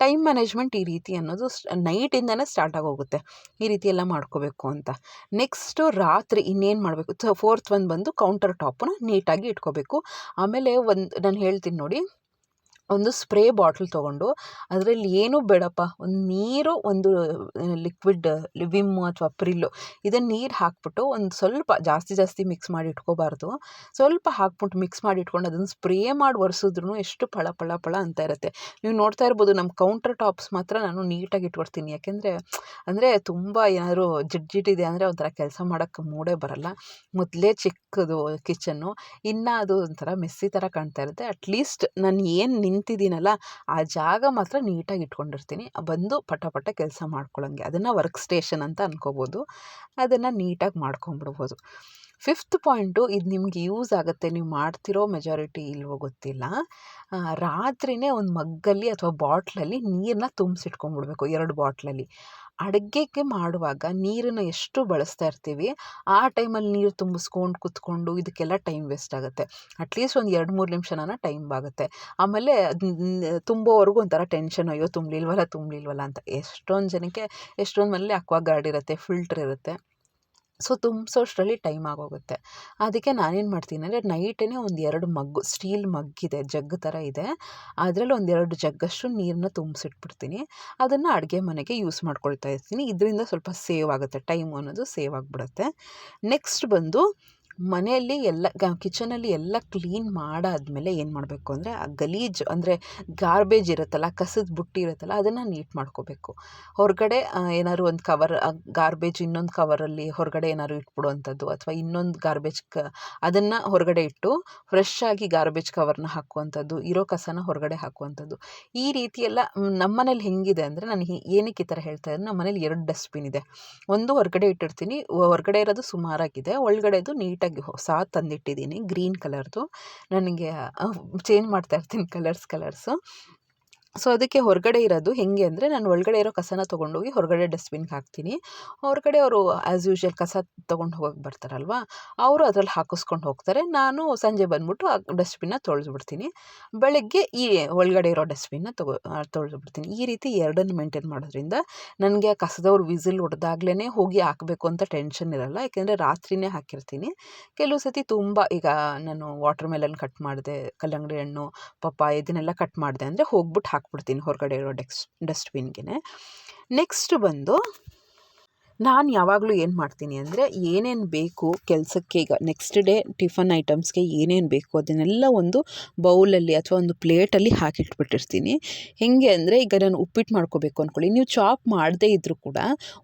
S1: ಟೈಮ್ ಮ್ಯಾನೇಜ್ಮೆಂಟ್ ಈ ರೀತಿ ಅನ್ನೋದು ನೈಟಿಂದನೇ ಸ್ಟಾರ್ಟ್ ಆಗೋಗುತ್ತೆ. ಈ ರೀತಿ ಎಲ್ಲ ಮಾಡ್ಕೋಬೇಕು ಅಂತ. ನೆಕ್ಸ್ಟು ರಾತ್ರಿ ಇನ್ನೇನು ಮಾಡಬೇಕು? ಫೋರ್ತ್ ಒಂದು ಬಂದು ಕೌಂಟರ್ ಟಾಪನ್ನ ನೀಟಾಗಿ ಇಟ್ಕೋಬೇಕು. ಆಮೇಲೆ ಒಂದು, ನಾನು ಹೇಳ್ತೀನಿ ನೋಡಿ. ಒಂದು ಸ್ಪ್ರೇ ಬಾಟಲ್ ತೊಗೊಂಡು ಅದರಲ್ಲಿ ಏನೂ ಬೇಡಪ್ಪ, ಒಂದು ನೀರು, ಒಂದು ಲಿಕ್ವಿಡ್ ವಿಮ್ಮು ಅಥವಾ ಪ್ರಿಲ್ಲು ಇದನ್ನು ನೀರು ಹಾಕ್ಬಿಟ್ಟು ಒಂದು ಸ್ವಲ್ಪ ಜಾಸ್ತಿ ಜಾಸ್ತಿ ಮಿಕ್ಸ್ ಮಾಡಿ ಇಟ್ಕೋಬಾರ್ದು. ಸ್ವಲ್ಪ ಹಾಕ್ಬಿಟ್ಟು ಮಿಕ್ಸ್ ಮಾಡಿ ಇಟ್ಕೊಂಡು ಅದನ್ನು ಸ್ಪ್ರೇ ಮಾಡಿ ಒರೆಸಿದ್ರೂ ಎಷ್ಟು ಫಳ ಫಳ ಫಳ ಅಂತ ಇರುತ್ತೆ. ನೀವು ನೋಡ್ತಾ ಇರ್ಬೋದು ನಮ್ಮ ಕೌಂಟರ್ ಟಾಪ್ಸ್ ಮಾತ್ರ ನಾನು ನೀಟಾಗಿ ಇಟ್ಕೊಡ್ತೀನಿ. ಯಾಕೆಂದರೆ, ಅಂದರೆ ತುಂಬ ಏನಾದರೂ ಜಿಡ್ ಇದೆ ಅಂದರೆ ಒಂಥರ ಕೆಲಸ ಮಾಡೋಕ್ಕೆ ಮೂಡೇ ಬರಲ್ಲ. ಮೊದಲೇ ಚಿಕ್ಕದು ಕಿಚನ್ನು ಇನ್ನು ಅದು ಒಂಥರ ಮೆಸ್ಸಿ ಥರ ಕಾಣ್ತಾ ಇರುತ್ತೆ. ಅಟ್ಲೀಸ್ಟ್ ನಾನು ಏನು ನಿನ್ನ ನಿಂತಿದ್ದೀನಲ್ಲ, ಆ ಜಾಗ ಮಾತ್ರ ನೀಟಾಗಿ ಇಟ್ಕೊಂಡಿರ್ತೀನಿ. ಬಂದು ಪಟ ಪಟ ಕೆಲಸ ಮಾಡ್ಕೊಳ್ಳೋಂಗೆ ಅದನ್ನು ವರ್ಕ್ ಸ್ಟೇಷನ್ ಅಂತ ಅನ್ಕೋಬೋದು. ಅದನ್ನು ನೀಟಾಗಿ ಮಾಡ್ಕೊಂಬಿಡ್ಬೋದು. ಫಿಫ್ತ್ ಪಾಯಿಂಟು, ಇದು ನಿಮ್ಗೆ ಯೂಸ್ ಆಗುತ್ತೆ. ನೀವು ಮಾಡ್ತಿರೋ ಮೆಜಾರಿಟಿ ಇಲ್ವೋ ಗೊತ್ತಿಲ್ಲ. ರಾತ್ರಿಯೇ ಒಂದು ಮಗ್ಗಲ್ಲಿ ಅಥವಾ ಬಾಟ್ಲಲ್ಲಿ ನೀರನ್ನ ತುಂಬಿಸಿಟ್ಕೊಂಬಿಡ್ಬೇಕು. ಎರಡು ಬಾಟ್ಲಲ್ಲಿ. ಅಡುಗೆಗೆ ಮಾಡುವಾಗ ನೀರನ್ನು ಎಷ್ಟು ಬಳಸ್ತಾ ಇರ್ತೀವಿ, ಆ ಟೈಮಲ್ಲಿ ನೀರು ತುಂಬಿಸ್ಕೊಂಡು ಕುತ್ಕೊಂಡು ಇದಕ್ಕೆಲ್ಲ ಟೈಮ್ ವೇಸ್ಟ್ ಆಗುತ್ತೆ. ಅಟ್ಲೀಸ್ಟ್ ಒಂದು ಎರಡು ಮೂರು ನಿಮಿಷನ ಟೈಮ್ ಆಗುತ್ತೆ ಆಮೇಲೆ ತುಂಬೋವರೆಗೂ ಒಂಥರ ಟೆನ್ಷನ್, ಅಯ್ಯೋ, ತುಂಬಲಿಲ್ವಲ್ಲ ತುಂಬಲಿಲ್ವಲ್ಲ ಅಂತ. ಎಷ್ಟೊಂದು ಜನಕ್ಕೆ ಎಷ್ಟೊಂದು ಮನೇಲಿ ಅಕ್ವಾಗಾರ್ಡ್ ಇರುತ್ತೆ, ಫಿಲ್ಟ್ರ್ ಇರುತ್ತೆ. ಸೊ ತುಂಬಿಸೋಷ್ಟರಲ್ಲಿ ಟೈಮ್ ಆಗೋಗುತ್ತೆ. ಅದಕ್ಕೆ ನಾನೇನು ಮಾಡ್ತೀನಿ ಅಂದರೆ ನೈಟೇ ಒಂದು ಎರಡು ಮಗ್ಗು ಸ್ಟೀಲ್ ಮಗ್ಗಿದೆ, ಜಗ್ ಥರ ಇದೆ. ಅದರಲ್ಲಿ ಒಂದೆರಡು ಜಗ್ಗಷ್ಟು ನೀರನ್ನ ತುಂಬಿಸಿಟ್ಬಿಡ್ತೀನಿ. ಅದನ್ನು ಅಡುಗೆ ಮನೆಗೆ ಯೂಸ್ ಮಾಡ್ಕೊಳ್ತಾ ಇರ್ತೀನಿ. ಇದರಿಂದ ಸ್ವಲ್ಪ ಸೇವ್ ಆಗುತ್ತೆ ಟೈಮ್ ಅನ್ನೋದು ಸೇವ್ ಆಗಿಬಿಡುತ್ತೆ. ನೆಕ್ಸ್ಟ್ ಬಂದು ಮನೆಯಲ್ಲಿ ಎಲ್ಲ, ಗ, ಕಿಚನಲ್ಲಿ ಎಲ್ಲ ಕ್ಲೀನ್ ಮಾಡಾದಮೇಲೆ ಏನು ಮಾಡಬೇಕು ಅಂದರೆ, ಆ ಗಲೀಜು ಅಂದರೆ ಗಾರ್ಬೇಜ್ ಇರುತ್ತಲ್ಲ, ಕಸದ ಬುಟ್ಟಿ ಇರುತ್ತಲ್ಲ, ಅದನ್ನು ನೀಟ್ ಮಾಡ್ಕೋಬೇಕು. ಹೊರಗಡೆ ಏನಾದ್ರು ಒಂದು ಕವರ್ ಗಾರ್ಬೇಜ್ ಇನ್ನೊಂದು ಕವರಲ್ಲಿ ಹೊರಗಡೆ ಏನಾದ್ರು ಇಟ್ಬಿಡುವಂಥದ್ದು ಅಥವಾ ಇನ್ನೊಂದು ಗಾರ್ಬೇಜ್ ಕ, ಅದನ್ನು ಹೊರಗಡೆ ಇಟ್ಟು ಫ್ರೆಶ್ ಆಗಿ ಗಾರ್ಬೇಜ್ ಕವರ್ನ ಹಾಕುವಂಥದ್ದು, ಇರೋ ಕಸನ ಹೊರಗಡೆ ಹಾಕುವಂಥದ್ದು. ಈ ರೀತಿ ಎಲ್ಲ ನಮ್ಮ ಮನೇಲಿ ಹೆಂಗಿದೆ ಅಂದರೆ ನಾನು ಏನಕ್ಕೆ ಈ ಥರ ಹೇಳ್ತಾ ಇದ್ದೀನಿ ನಮ್ಮ ಮನೇಲಿ ಎರಡು ಡಸ್ಟ್ಬಿನ್ ಇದೆ. ಒಂದು ಹೊರಗಡೆ ಇಟ್ಟಿರ್ತೀನಿ, ಹೊರಗಡೆ ಇರೋದು ಸುಮಾರಾಗಿದೆ, ಒಳಗಡೆದು ನೀಟಾಗಿ ಹೊಸ ತಂದಿಟ್ಟಿದ್ದೀನಿ ಗ್ರೀನ್ ಕಲರ್ದು. ನನಗೆ ಚೇಂಜ್ ಮಾಡ್ತಾ ಇರ್ತೀನಿ ಕಲರ್ಸ್ ಕಲರ್ಸು. ಸೊ, ಅದಕ್ಕೆ ಹೊರಗಡೆ ಇರೋದು ಹೇಗೆ ಅಂದರೆ ನಾನು ಒಳಗಡೆ ಇರೋ ಕಸನ ತೊಗೊಂಡೋಗಿ ಹೊರಗಡೆ ಡಸ್ಟ್ಬಿನ್ಗೆ ಹಾಕ್ತೀನಿ. ಹೊರಗಡೆ ಅವರು ಆ್ಯಸ್ ಯೂಶ್ವಲ್ ಕಸ ತೊಗೊಂಡು ಹೋಗಿ ಬರ್ತಾರಲ್ವ, ಅವರು ಅದರಲ್ಲಿ ಹಾಕಿಸ್ಕೊಂಡು ಹೋಗ್ತಾರೆ. ನಾನು ಸಂಜೆ ಬಂದ್ಬಿಟ್ಟು ಆ ಡಸ್ಟ್ಬಿನ್ನ ತೊಳೆದ್ಬಿಡ್ತೀನಿ. ಬೆಳಗ್ಗೆ ಈ ಒಳಗಡೆ ಇರೋ ಡಸ್ಟ್ಬಿನ್ನ ತೊಗೊ ತೊಳೆದ್ಬಿಡ್ತೀನಿ. ಈ ರೀತಿ ಎರಡನ್ನು ಮೇಂಟೈನ್ ಮಾಡೋದ್ರಿಂದ ನನಗೆ ಆ ಕಸದವ್ರು ವಿಸಿಲ್ ಹೊಡೆದಾಗ್ಲೇ ಹೋಗಿ ಹಾಕಬೇಕು ಅಂತ ಟೆನ್ಷನ್ ಇರಲ್ಲ. ಯಾಕೆಂದರೆ ರಾತ್ರಿನೇ ಹಾಕಿರ್ತೀನಿ. ಕೆಲವು ಸತಿ ತುಂಬ ಈಗ ನಾನು ವಾಟರ್ ಮೆಲನ್ ಕಟ್ ಮಾಡಿದೆ, ಕಲ್ಲಂಗಡಿ ಹಣ್ಣು, ಪಪ್ಪಾಯ ಇದನ್ನೆಲ್ಲ ಕಟ್ ಮಾಡಿದೆ ಅಂದರೆ ಹೋಗ್ಬಿಟ್ಟು ಹಾಕ್ಬಿಡ್ತೀನಿ ಹೊರಗಡೆ ಇರೋ ಡೆಕ್ಸ್ ಡಸ್ಟ್ಬಿನ್ಗೆ ನೆಕ್ಸ್ಟ್ ಬಂದು ನಾನು ಯಾವಾಗಲೂ ಏನು ಮಾಡ್ತೀನಿ ಅಂದರೆ ಏನೇನು ಬೇಕು ಕೆಲಸಕ್ಕೆ, ಈಗ ನೆಕ್ಸ್ಟ್ ಡೇ ಟಿಫನ್ ಐಟಮ್ಸ್ಗೆ ಏನೇನು ಬೇಕು ಅದನ್ನೆಲ್ಲ ಒಂದು ಬೌಲಲ್ಲಿ ಅಥವಾ ಒಂದು ಪ್ಲೇಟಲ್ಲಿ ಹಾಕಿಟ್ಬಿಟ್ಟಿರ್ತೀನಿ ಹೇಗೆ ಅಂದರೆ ಈಗ ನಾನು ಉಪ್ಪಿಟ್ಟು ಮಾಡ್ಕೋಬೇಕು ಅಂದ್ಕೊಳ್ಳಿ ನೀವು ಚಾಪ್ ಮಾಡದೇ ಇದ್ದರೂ ಕೂಡ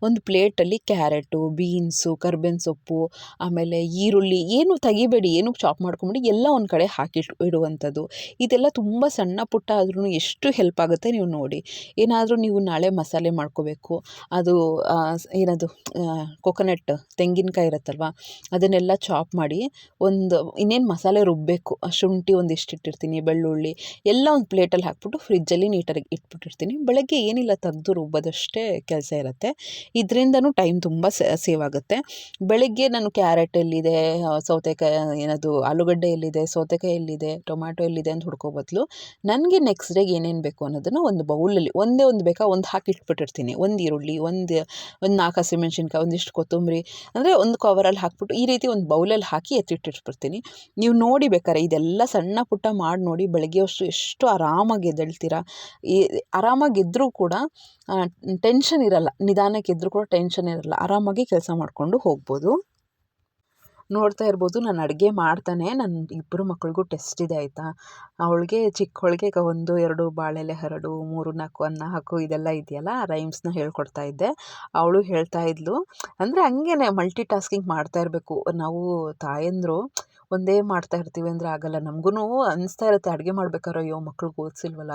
S1: ಒಂದು ಪ್ಲೇಟಲ್ಲಿ ಕ್ಯಾರೆಟು, ಬೀನ್ಸು, ಕರ್ಬೇವಿನ ಸೊಪ್ಪು, ಆಮೇಲೆ ಈರುಳ್ಳಿ ಏನು ತೆಗಿಬೇಡಿ, ಏನು ಚಾಪ್ ಮಾಡ್ಕೊಂಬಿಡಿ, ಎಲ್ಲ ಒಂದು ಕಡೆ ಹಾಕಿಟ್ಟು ಇಡುವಂಥದ್ದು. ಇದೆಲ್ಲ ತುಂಬ ಸಣ್ಣ ಪುಟ್ಟ ಆದ್ರೂ ಎಷ್ಟು ಹೆಲ್ಪ್ ಆಗುತ್ತೆ ನೀವು ನೋಡಿ. ಏನಾದರೂ ನೀವು ನಾಳೆ ಮಸಾಲೆ ಮಾಡ್ಕೋಬೇಕು, ಅದು ಏನದು ಕೊಕೊನಟ್ ತೆಂಗಿನಕಾಯಿ ಇರುತ್ತಲ್ವ, ಅದನ್ನೆಲ್ಲ ಚಾಪ್ ಮಾಡಿ ಒಂದು, ಇನ್ನೇನು ಮಸಾಲೆ ರುಬ್ಬಬೇಕು ಶುಂಠಿ ಒಂದಿಷ್ಟು ಇಟ್ಟಿರ್ತೀನಿ, ಬೆಳ್ಳುಳ್ಳಿ, ಎಲ್ಲ ಒಂದು ಪ್ಲೇಟಲ್ಲಿ ಹಾಕ್ಬಿಟ್ಟು ಫ್ರಿಜ್ಜಲ್ಲಿ ನೀಟಾಗಿ ಇಟ್ಬಿಟ್ಟಿರ್ತೀನಿ. ಬೆಳಗ್ಗೆ ಏನಿಲ್ಲ ತೆಗ್ದು ರುಬ್ಬೋದಷ್ಟೇ ಕೆಲಸ ಇರುತ್ತೆ. ಇದರಿಂದನೂ ಟೈಮ್ ತುಂಬ ಸೇವ್ ಆಗುತ್ತೆ. ಬೆಳಗ್ಗೆ ನಾನು ಕ್ಯಾರೆಟ್ ಎಲ್ಲಿದೆ ಸೌತೆಕಾಯಿ, ಏನದು, ಆಲೂಗಡ್ಡೆ ಎಲ್ಲಿದೆ, ಸೌತೆಕಾಯಿ ಎಲ್ಲಿದೆ ಟೊಮ್ಯಾಟೊ ಎಲ್ಲಿದೆ ಅಂತ ಹುಡ್ಕೋ ಬದಲು ನನಗೆ ನೆಕ್ಸ್ಟ್ ಡೇಗೆ ಏನೇನು ಬೇಕು ಅನ್ನೋದನ್ನು ಒಂದು ಬೌಲಲ್ಲಿ ಒಂದೇ ಒಂದು ಬೇಕಾ, ಒಂದು ಹಾಕಿ ಇಟ್ಬಿಟ್ಟಿರ್ತೀನಿ. ಒಂದು ಈರುಳ್ಳಿ, ಒಂದು ಒಂದು ನಾಲ್ಕು ಹಸಿಮೆಣ್ಸಿನ್ಕಾಯಿ ಒಂದಿಷ್ಟು ಕೊತ್ತಂಬರಿ ಅಂದರೆ ಒಂದು ಕವರಲ್ಲಿ ಹಾಕ್ಬಿಟ್ಟು ಈ ರೀತಿ ಒಂದು ಬೌಲಲ್ಲಿ ಹಾಕಿ ಎತ್ತಿಟ್ಟಿಟ್ಬಿಡ್ತೀನಿ ನೀವು ನೋಡಿ ಬೇಕಾರೆ ಇದೆಲ್ಲ ಸಣ್ಣ ಪುಟ್ಟ ಮಾಡಿ ನೋಡಿ ಬೆಳಗ್ಗೆ ಅಷ್ಟು ಎಷ್ಟು ಆರಾಮಾಗಿ ಎದ್ದೇಳ್ತೀರಾ. ಈ ಆರಾಮಾಗಿ ಎದ್ದರೂ ಕೂಡ ಟೆನ್ಷನ್ ಇರಲ್ಲ. ನಿಧಾನಕ್ಕೆ ಇದ್ದರೂ ಕೂಡ ಟೆನ್ಷನ್ ಇರಲ್ಲ. ಆರಾಮಾಗಿ ಕೆಲಸ ಮಾಡಿಕೊಂಡು ಹೋಗ್ಬೋದು. ನೋಡ್ತಾ ಇರ್ಬೋದು, ನಾನು ಅಡುಗೆ ಮಾಡ್ತಾನೆ ನನ್ನ ಇಬ್ಬರು ಮಕ್ಳಿಗೂ ಟೆಸ್ಟ್ ಇದೆ ಆಯಿತಾ? ಅವಳಿಗೆ ಚಿಕ್ಕವಳಿಗೆ ಈಗ ಒಂದು, ಎರಡು, ಬಾಳೆಲೆ ಹರಡು, ಮೂರು, ನಾಲ್ಕು ಅನ್ನ ಹಾಕು, ಇದೆಲ್ಲ ಇದೆಯಲ್ಲ ಆ ರೈಮ್ಸ್ನ ಹೇಳ್ಕೊಡ್ತಾ ಇದ್ದೆ. ಅವಳು ಹೇಳ್ತಾ ಇದ್ಲು, ಅಂದರೆ ಹಂಗೇನೆ ಮಲ್ಟಿ ಟಾಸ್ಕಿಂಗ್ ಮಾಡ್ತಾ ಇರಬೇಕು. ನಾವು ತಾಯಂದಿರು ಒಂದೇ ಮಾಡ್ತಾ ಇರ್ತೀವಿ ಅಂದರೆ ಆಗಲ್ಲ. ನಮಗೂ ಅನಿಸ್ತಾ ಇರುತ್ತೆ, ಅಡುಗೆ ಮಾಡ್ಬೇಕಾದ್ರೆ ಅಯ್ಯೋ ಮಕ್ಳಿಗೆ ಓದಿಸಿಲ್ವಲ್ಲ,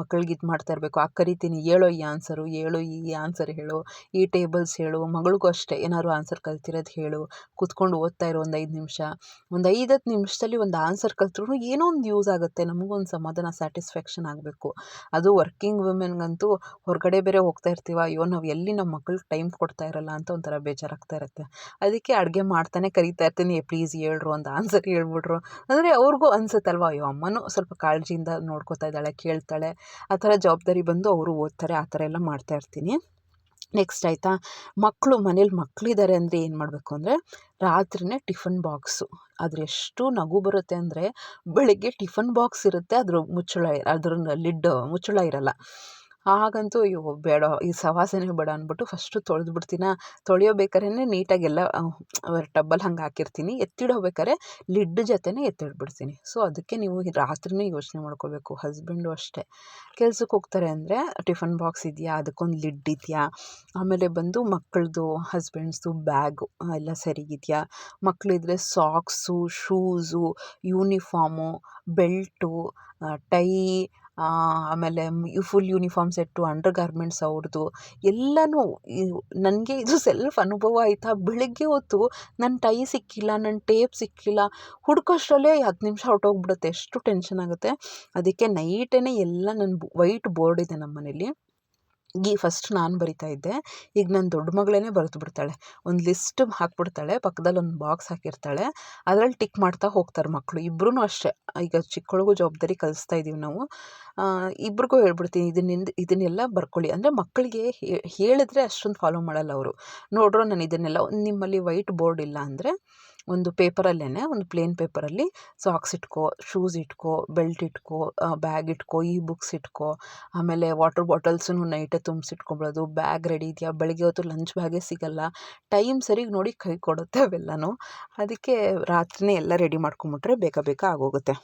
S1: ಮಕ್ಳಿಗೆ ಇದು ಮಾಡ್ತಾ ಇರಬೇಕು. ಆ ಕರಿತೀನಿ, ಹೇಳೋ ಈ ಆನ್ಸರು, ಹೇಳು ಈ ಆನ್ಸರ್ ಹೇಳು, ಈ ಟೇಬಲ್ಸ್ ಹೇಳು, ಮಗಳಿಗೂ ಅಷ್ಟೇ ಏನಾದ್ರು ಆನ್ಸರ್ ಕಲ್ತಿರೋದು ಹೇಳು, ಕೂತ್ಕೊಂಡು ಓದ್ತಾ ಇರೋ ಒಂದು ಐದು ನಿಮಿಷ. ಒಂದು ಐದು ಹತ್ತು ನಿಮಿಷದಲ್ಲಿ ಒಂದು ಆನ್ಸರ್ ಕಲ್ತ್ರೂ ಏನೋ ಒಂದು ಯೂಸ್ ಆಗುತ್ತೆ, ನಮಗೂ ಒಂದು ಸಮಾಧಾನ, ಸ್ಯಾಟಿಸ್ಫ್ಯಾಕ್ಷನ್ ಆಗಬೇಕು. ಅದು ವರ್ಕಿಂಗ್ ವುಮೆನ್ಗಂತೂ ಹೊರಗಡೆ ಬೇರೆ ಹೋಗ್ತಾ ಇರ್ತೀವ, ಅಯ್ಯೋ ನಾವು ಎಲ್ಲಿ ನಮ್ಮ ಮಕ್ಳಿಗೆ ಟೈಮ್ ಕೊಡ್ತಾ ಇರಲ್ಲ ಅಂತ ಒಂಥರ ಬೇಜಾರಾಗ್ತಾ ಇರುತ್ತೆ. ಅದಕ್ಕೆ ಅಡುಗೆ ಮಾಡ್ತಾನೆ ಕರಿತಾ ಇರ್ತೀನಿ ಪ್ಲೀಸ್ ಹೇಳ್ರು ಒಂದು ಆನ್ಸರ್ ಹೇಳ್ಬಿಟ್ರು. ಅಂದರೆ ಅವ್ರಿಗೂ ಅನ್ಸುತ್ತಲ್ವ, ಅಯ್ಯೋ ಅಮ್ಮನೂ ಸ್ವಲ್ಪ ಕಾಳಜಿಯಿಂದ ನೋಡ್ಕೋತಾ ಇದ್ದಾಳೆ, ಕೇಳ್ತಾಳೆ, ಆ ಥರ ಜವಾಬ್ದಾರಿ ಬಂದು ಅವರು ಓದ್ತಾರೆ, ಆ ಥರ ಎಲ್ಲ ಮಾಡ್ತಾ ಇರ್ತೀನಿ. ನೆಕ್ಸ್ಟ್ ಆಯಿತಾ? ಮಕ್ಕಳು ಮನೇಲಿ ಮಕ್ಕಳಿದ್ದಾರೆ ಅಂದರೆ ಏನು ಮಾಡಬೇಕು ಅಂದರೆ, ರಾತ್ರಿನೇ ಟಿಫನ್ ಬಾಕ್ಸು. ಆದರೆ ಎಷ್ಟು ನಗು ಬರುತ್ತೆ ಅಂದರೆ, ಬೆಳಗ್ಗೆ ಟಿಫನ್ ಬಾಕ್ಸ್ ಇರುತ್ತೆ, ಅದ್ರ ಮುಚ್ಚಳ, ಅದ್ರ ಲಿಡ್ ಮುಚ್ಚಳ ಇರಲ್ಲ. ಆಗಂತೂ ಅಯ್ಯೋ ಬೇಡ, ಈ ಸವಾಸನೆ ಬೇಡ ಅಂದ್ಬಿಟ್ಟು ಫಸ್ಟು ತೊಳೆದು ಬಿಡ್ತೀನ ತೊಳೆಯೋಬೇಕಾದ್ರೆ ನೀಟಾಗಿ ಎಲ್ಲ ಟಬ್ಬಲ್ಲಿ ಹಂಗೆ ಹಾಕಿರ್ತೀನಿ. ಎತ್ತಿಡೋಬೇಕಾರೆ ಲಿಡ್ ಜೊತೆನೇ ಎತ್ತಿಡ್ಬಿಡ್ತೀನಿ. ಸೊ ಅದಕ್ಕೆ ನೀವು ರಾತ್ರಿನೇ ಯೋಚನೆ ಮಾಡ್ಕೋಬೇಕು. ಹಸ್ಬೆಂಡು ಅಷ್ಟೇ. ಕೆಲ್ಸಕ್ಕೆ ಹೋಗ್ತಾರೆ ಅಂದರೆ ಟಿಫನ್ ಬಾಕ್ಸ್ ಇದೆಯಾ? ಅದಕ್ಕೊಂದು ಲಿಡ್ ಇದೆಯಾ? ಆಮೇಲೆ ಬಂದು ಮಕ್ಕಳದು ಹಸ್ಬೆಂಡ್ಸ್ದು ಬ್ಯಾಗು ಎಲ್ಲ ಸರಿಗಿದೆಯಾ ಮಕ್ಕಳಿದ್ರೆ socks shoes uniform belt tie ಆಮೇಲೆ full uniform set under garments ಅವ್ರದ್ದು ಎಲ್ಲನೂ ನನಗೆ ಇದು ಸೆಲ್ಫ್ ಅನುಭವ ಆಯಿತಾ? ಬೆಳಗ್ಗೆ ಹೊತ್ತು ನನ್ನ ಟೈ ಸಿಕ್ಕಿಲ್ಲ ನನ್ನ ಟೇಪ್ ಸಿಕ್ಕಿಲ್ಲ, ಹುಡ್ಕೋಷ್ಟರಲ್ಲೇ ಹತ್ತು ನಿಮಿಷ ಹೊರ್ಟೋಗ್ಬಿಡುತ್ತೆ. ಎಷ್ಟು ಟೆನ್ಷನ್ ಆಗುತ್ತೆ? ಅದಕ್ಕೆ ನೈಟೇ ಎಲ್ಲ ನನ್ನ ವೈಟ್ ಬೋರ್ಡ್ ಇದೆ ನಮ್ಮ ಮನೇಲಿ ಈ ಫಸ್ಟ್ ನಾನು ಬರಿತಾ ಇದ್ದೆ. ಈಗ ನನ್ನ ದೊಡ್ಡ ಮಗಳೇ ಬರೆದು ಬಿಡ್ತಾಳೆ. ಒಂದು ಲಿಸ್ಟ್ ಹಾಕ್ಬಿಡ್ತಾಳೆ. ಪಕ್ಕದಲ್ಲಿ ಒಂದು ಬಾಕ್ಸ್ ಹಾಕಿರ್ತಾಳೆ. ಅದ್ರಲ್ಲಿ ಟಿಕ್ ಮಾಡ್ತಾ ಹೋಗ್ತಾರೆ ಮಕ್ಕಳು ಇಬ್ಬರೂ ಅಷ್ಟೇ. ಈಗ ಚಿಕ್ಕವಳಿಗೂ ಜವಾಬ್ದಾರಿ ಕಲಿಸ್ತಾ ಇದ್ದೀವಿ ನಾವು. ಇಬ್ರಿಗೂ ಹೇಳ್ಬಿಡ್ತೀನಿ, ಇದನ್ನಿಂದ, ಇದನ್ನೆಲ್ಲ ಬರ್ಕೊಳ್ಳಿ. ಅಂದರೆ ಮಕ್ಕಳಿಗೆ ಹೇಳಿದ್ರೆ ಅಷ್ಟೊಂದು ಫಾಲೋ ಮಾಡಲ್ಲ ಅವರು. ನೋಡ್ರೋ ನಾನು ಇದನ್ನೆಲ್ಲ, ನಿಮ್ಮಲ್ಲಿ ವೈಟ್ ಬೋರ್ಡ್ ಇಲ್ಲ ಅಂದರೆ ಒಂದು ಪೇಪರಲ್ಲೇ ಒಂದು ಪ್ಲೇನ್ ಪೇಪರಲ್ಲಿ ಸಾಕ್ಸ್ ಇಟ್ಕೋ, ಶೂಸ್ ಇಟ್ಕೋ, ಬೆಲ್ಟ್ ಇಟ್ಕೋ ಬ್ಯಾಗ್ ಇಟ್ಕೋ ಈ ಬುಕ್ಸ್ ಇಟ್ಕೋ, ಆಮೇಲೆ ವಾಟರ್ ಬಾಟಲ್ಸನ್ನು ನೈಟೇ ತುಂಬಿಸಿಟ್ಕೊಬೋದು, ಬ್ಯಾಗ್ ರೆಡಿ ಇದೆಯಾ, ಬೆಳಗ್ಗೆ ಹೊತ್ತು ಲಂಚ್ ಬ್ಯಾಗೇ ಸಿಗಲ್ಲ, ಟೈಮ್ ಸರಿಗೆ ನೋಡಿ ಕೈ ಕೊಡುತ್ತೆ ಅವೆಲ್ಲನೂ. ಅದಕ್ಕೆ ರಾತ್ರಿಯೇ ಎಲ್ಲ ರೆಡಿ ಮಾಡ್ಕೊಂಬಿಟ್ರೆ ಬೇಗ ಬೇಗ ಆಗೋಗುತ್ತೆ.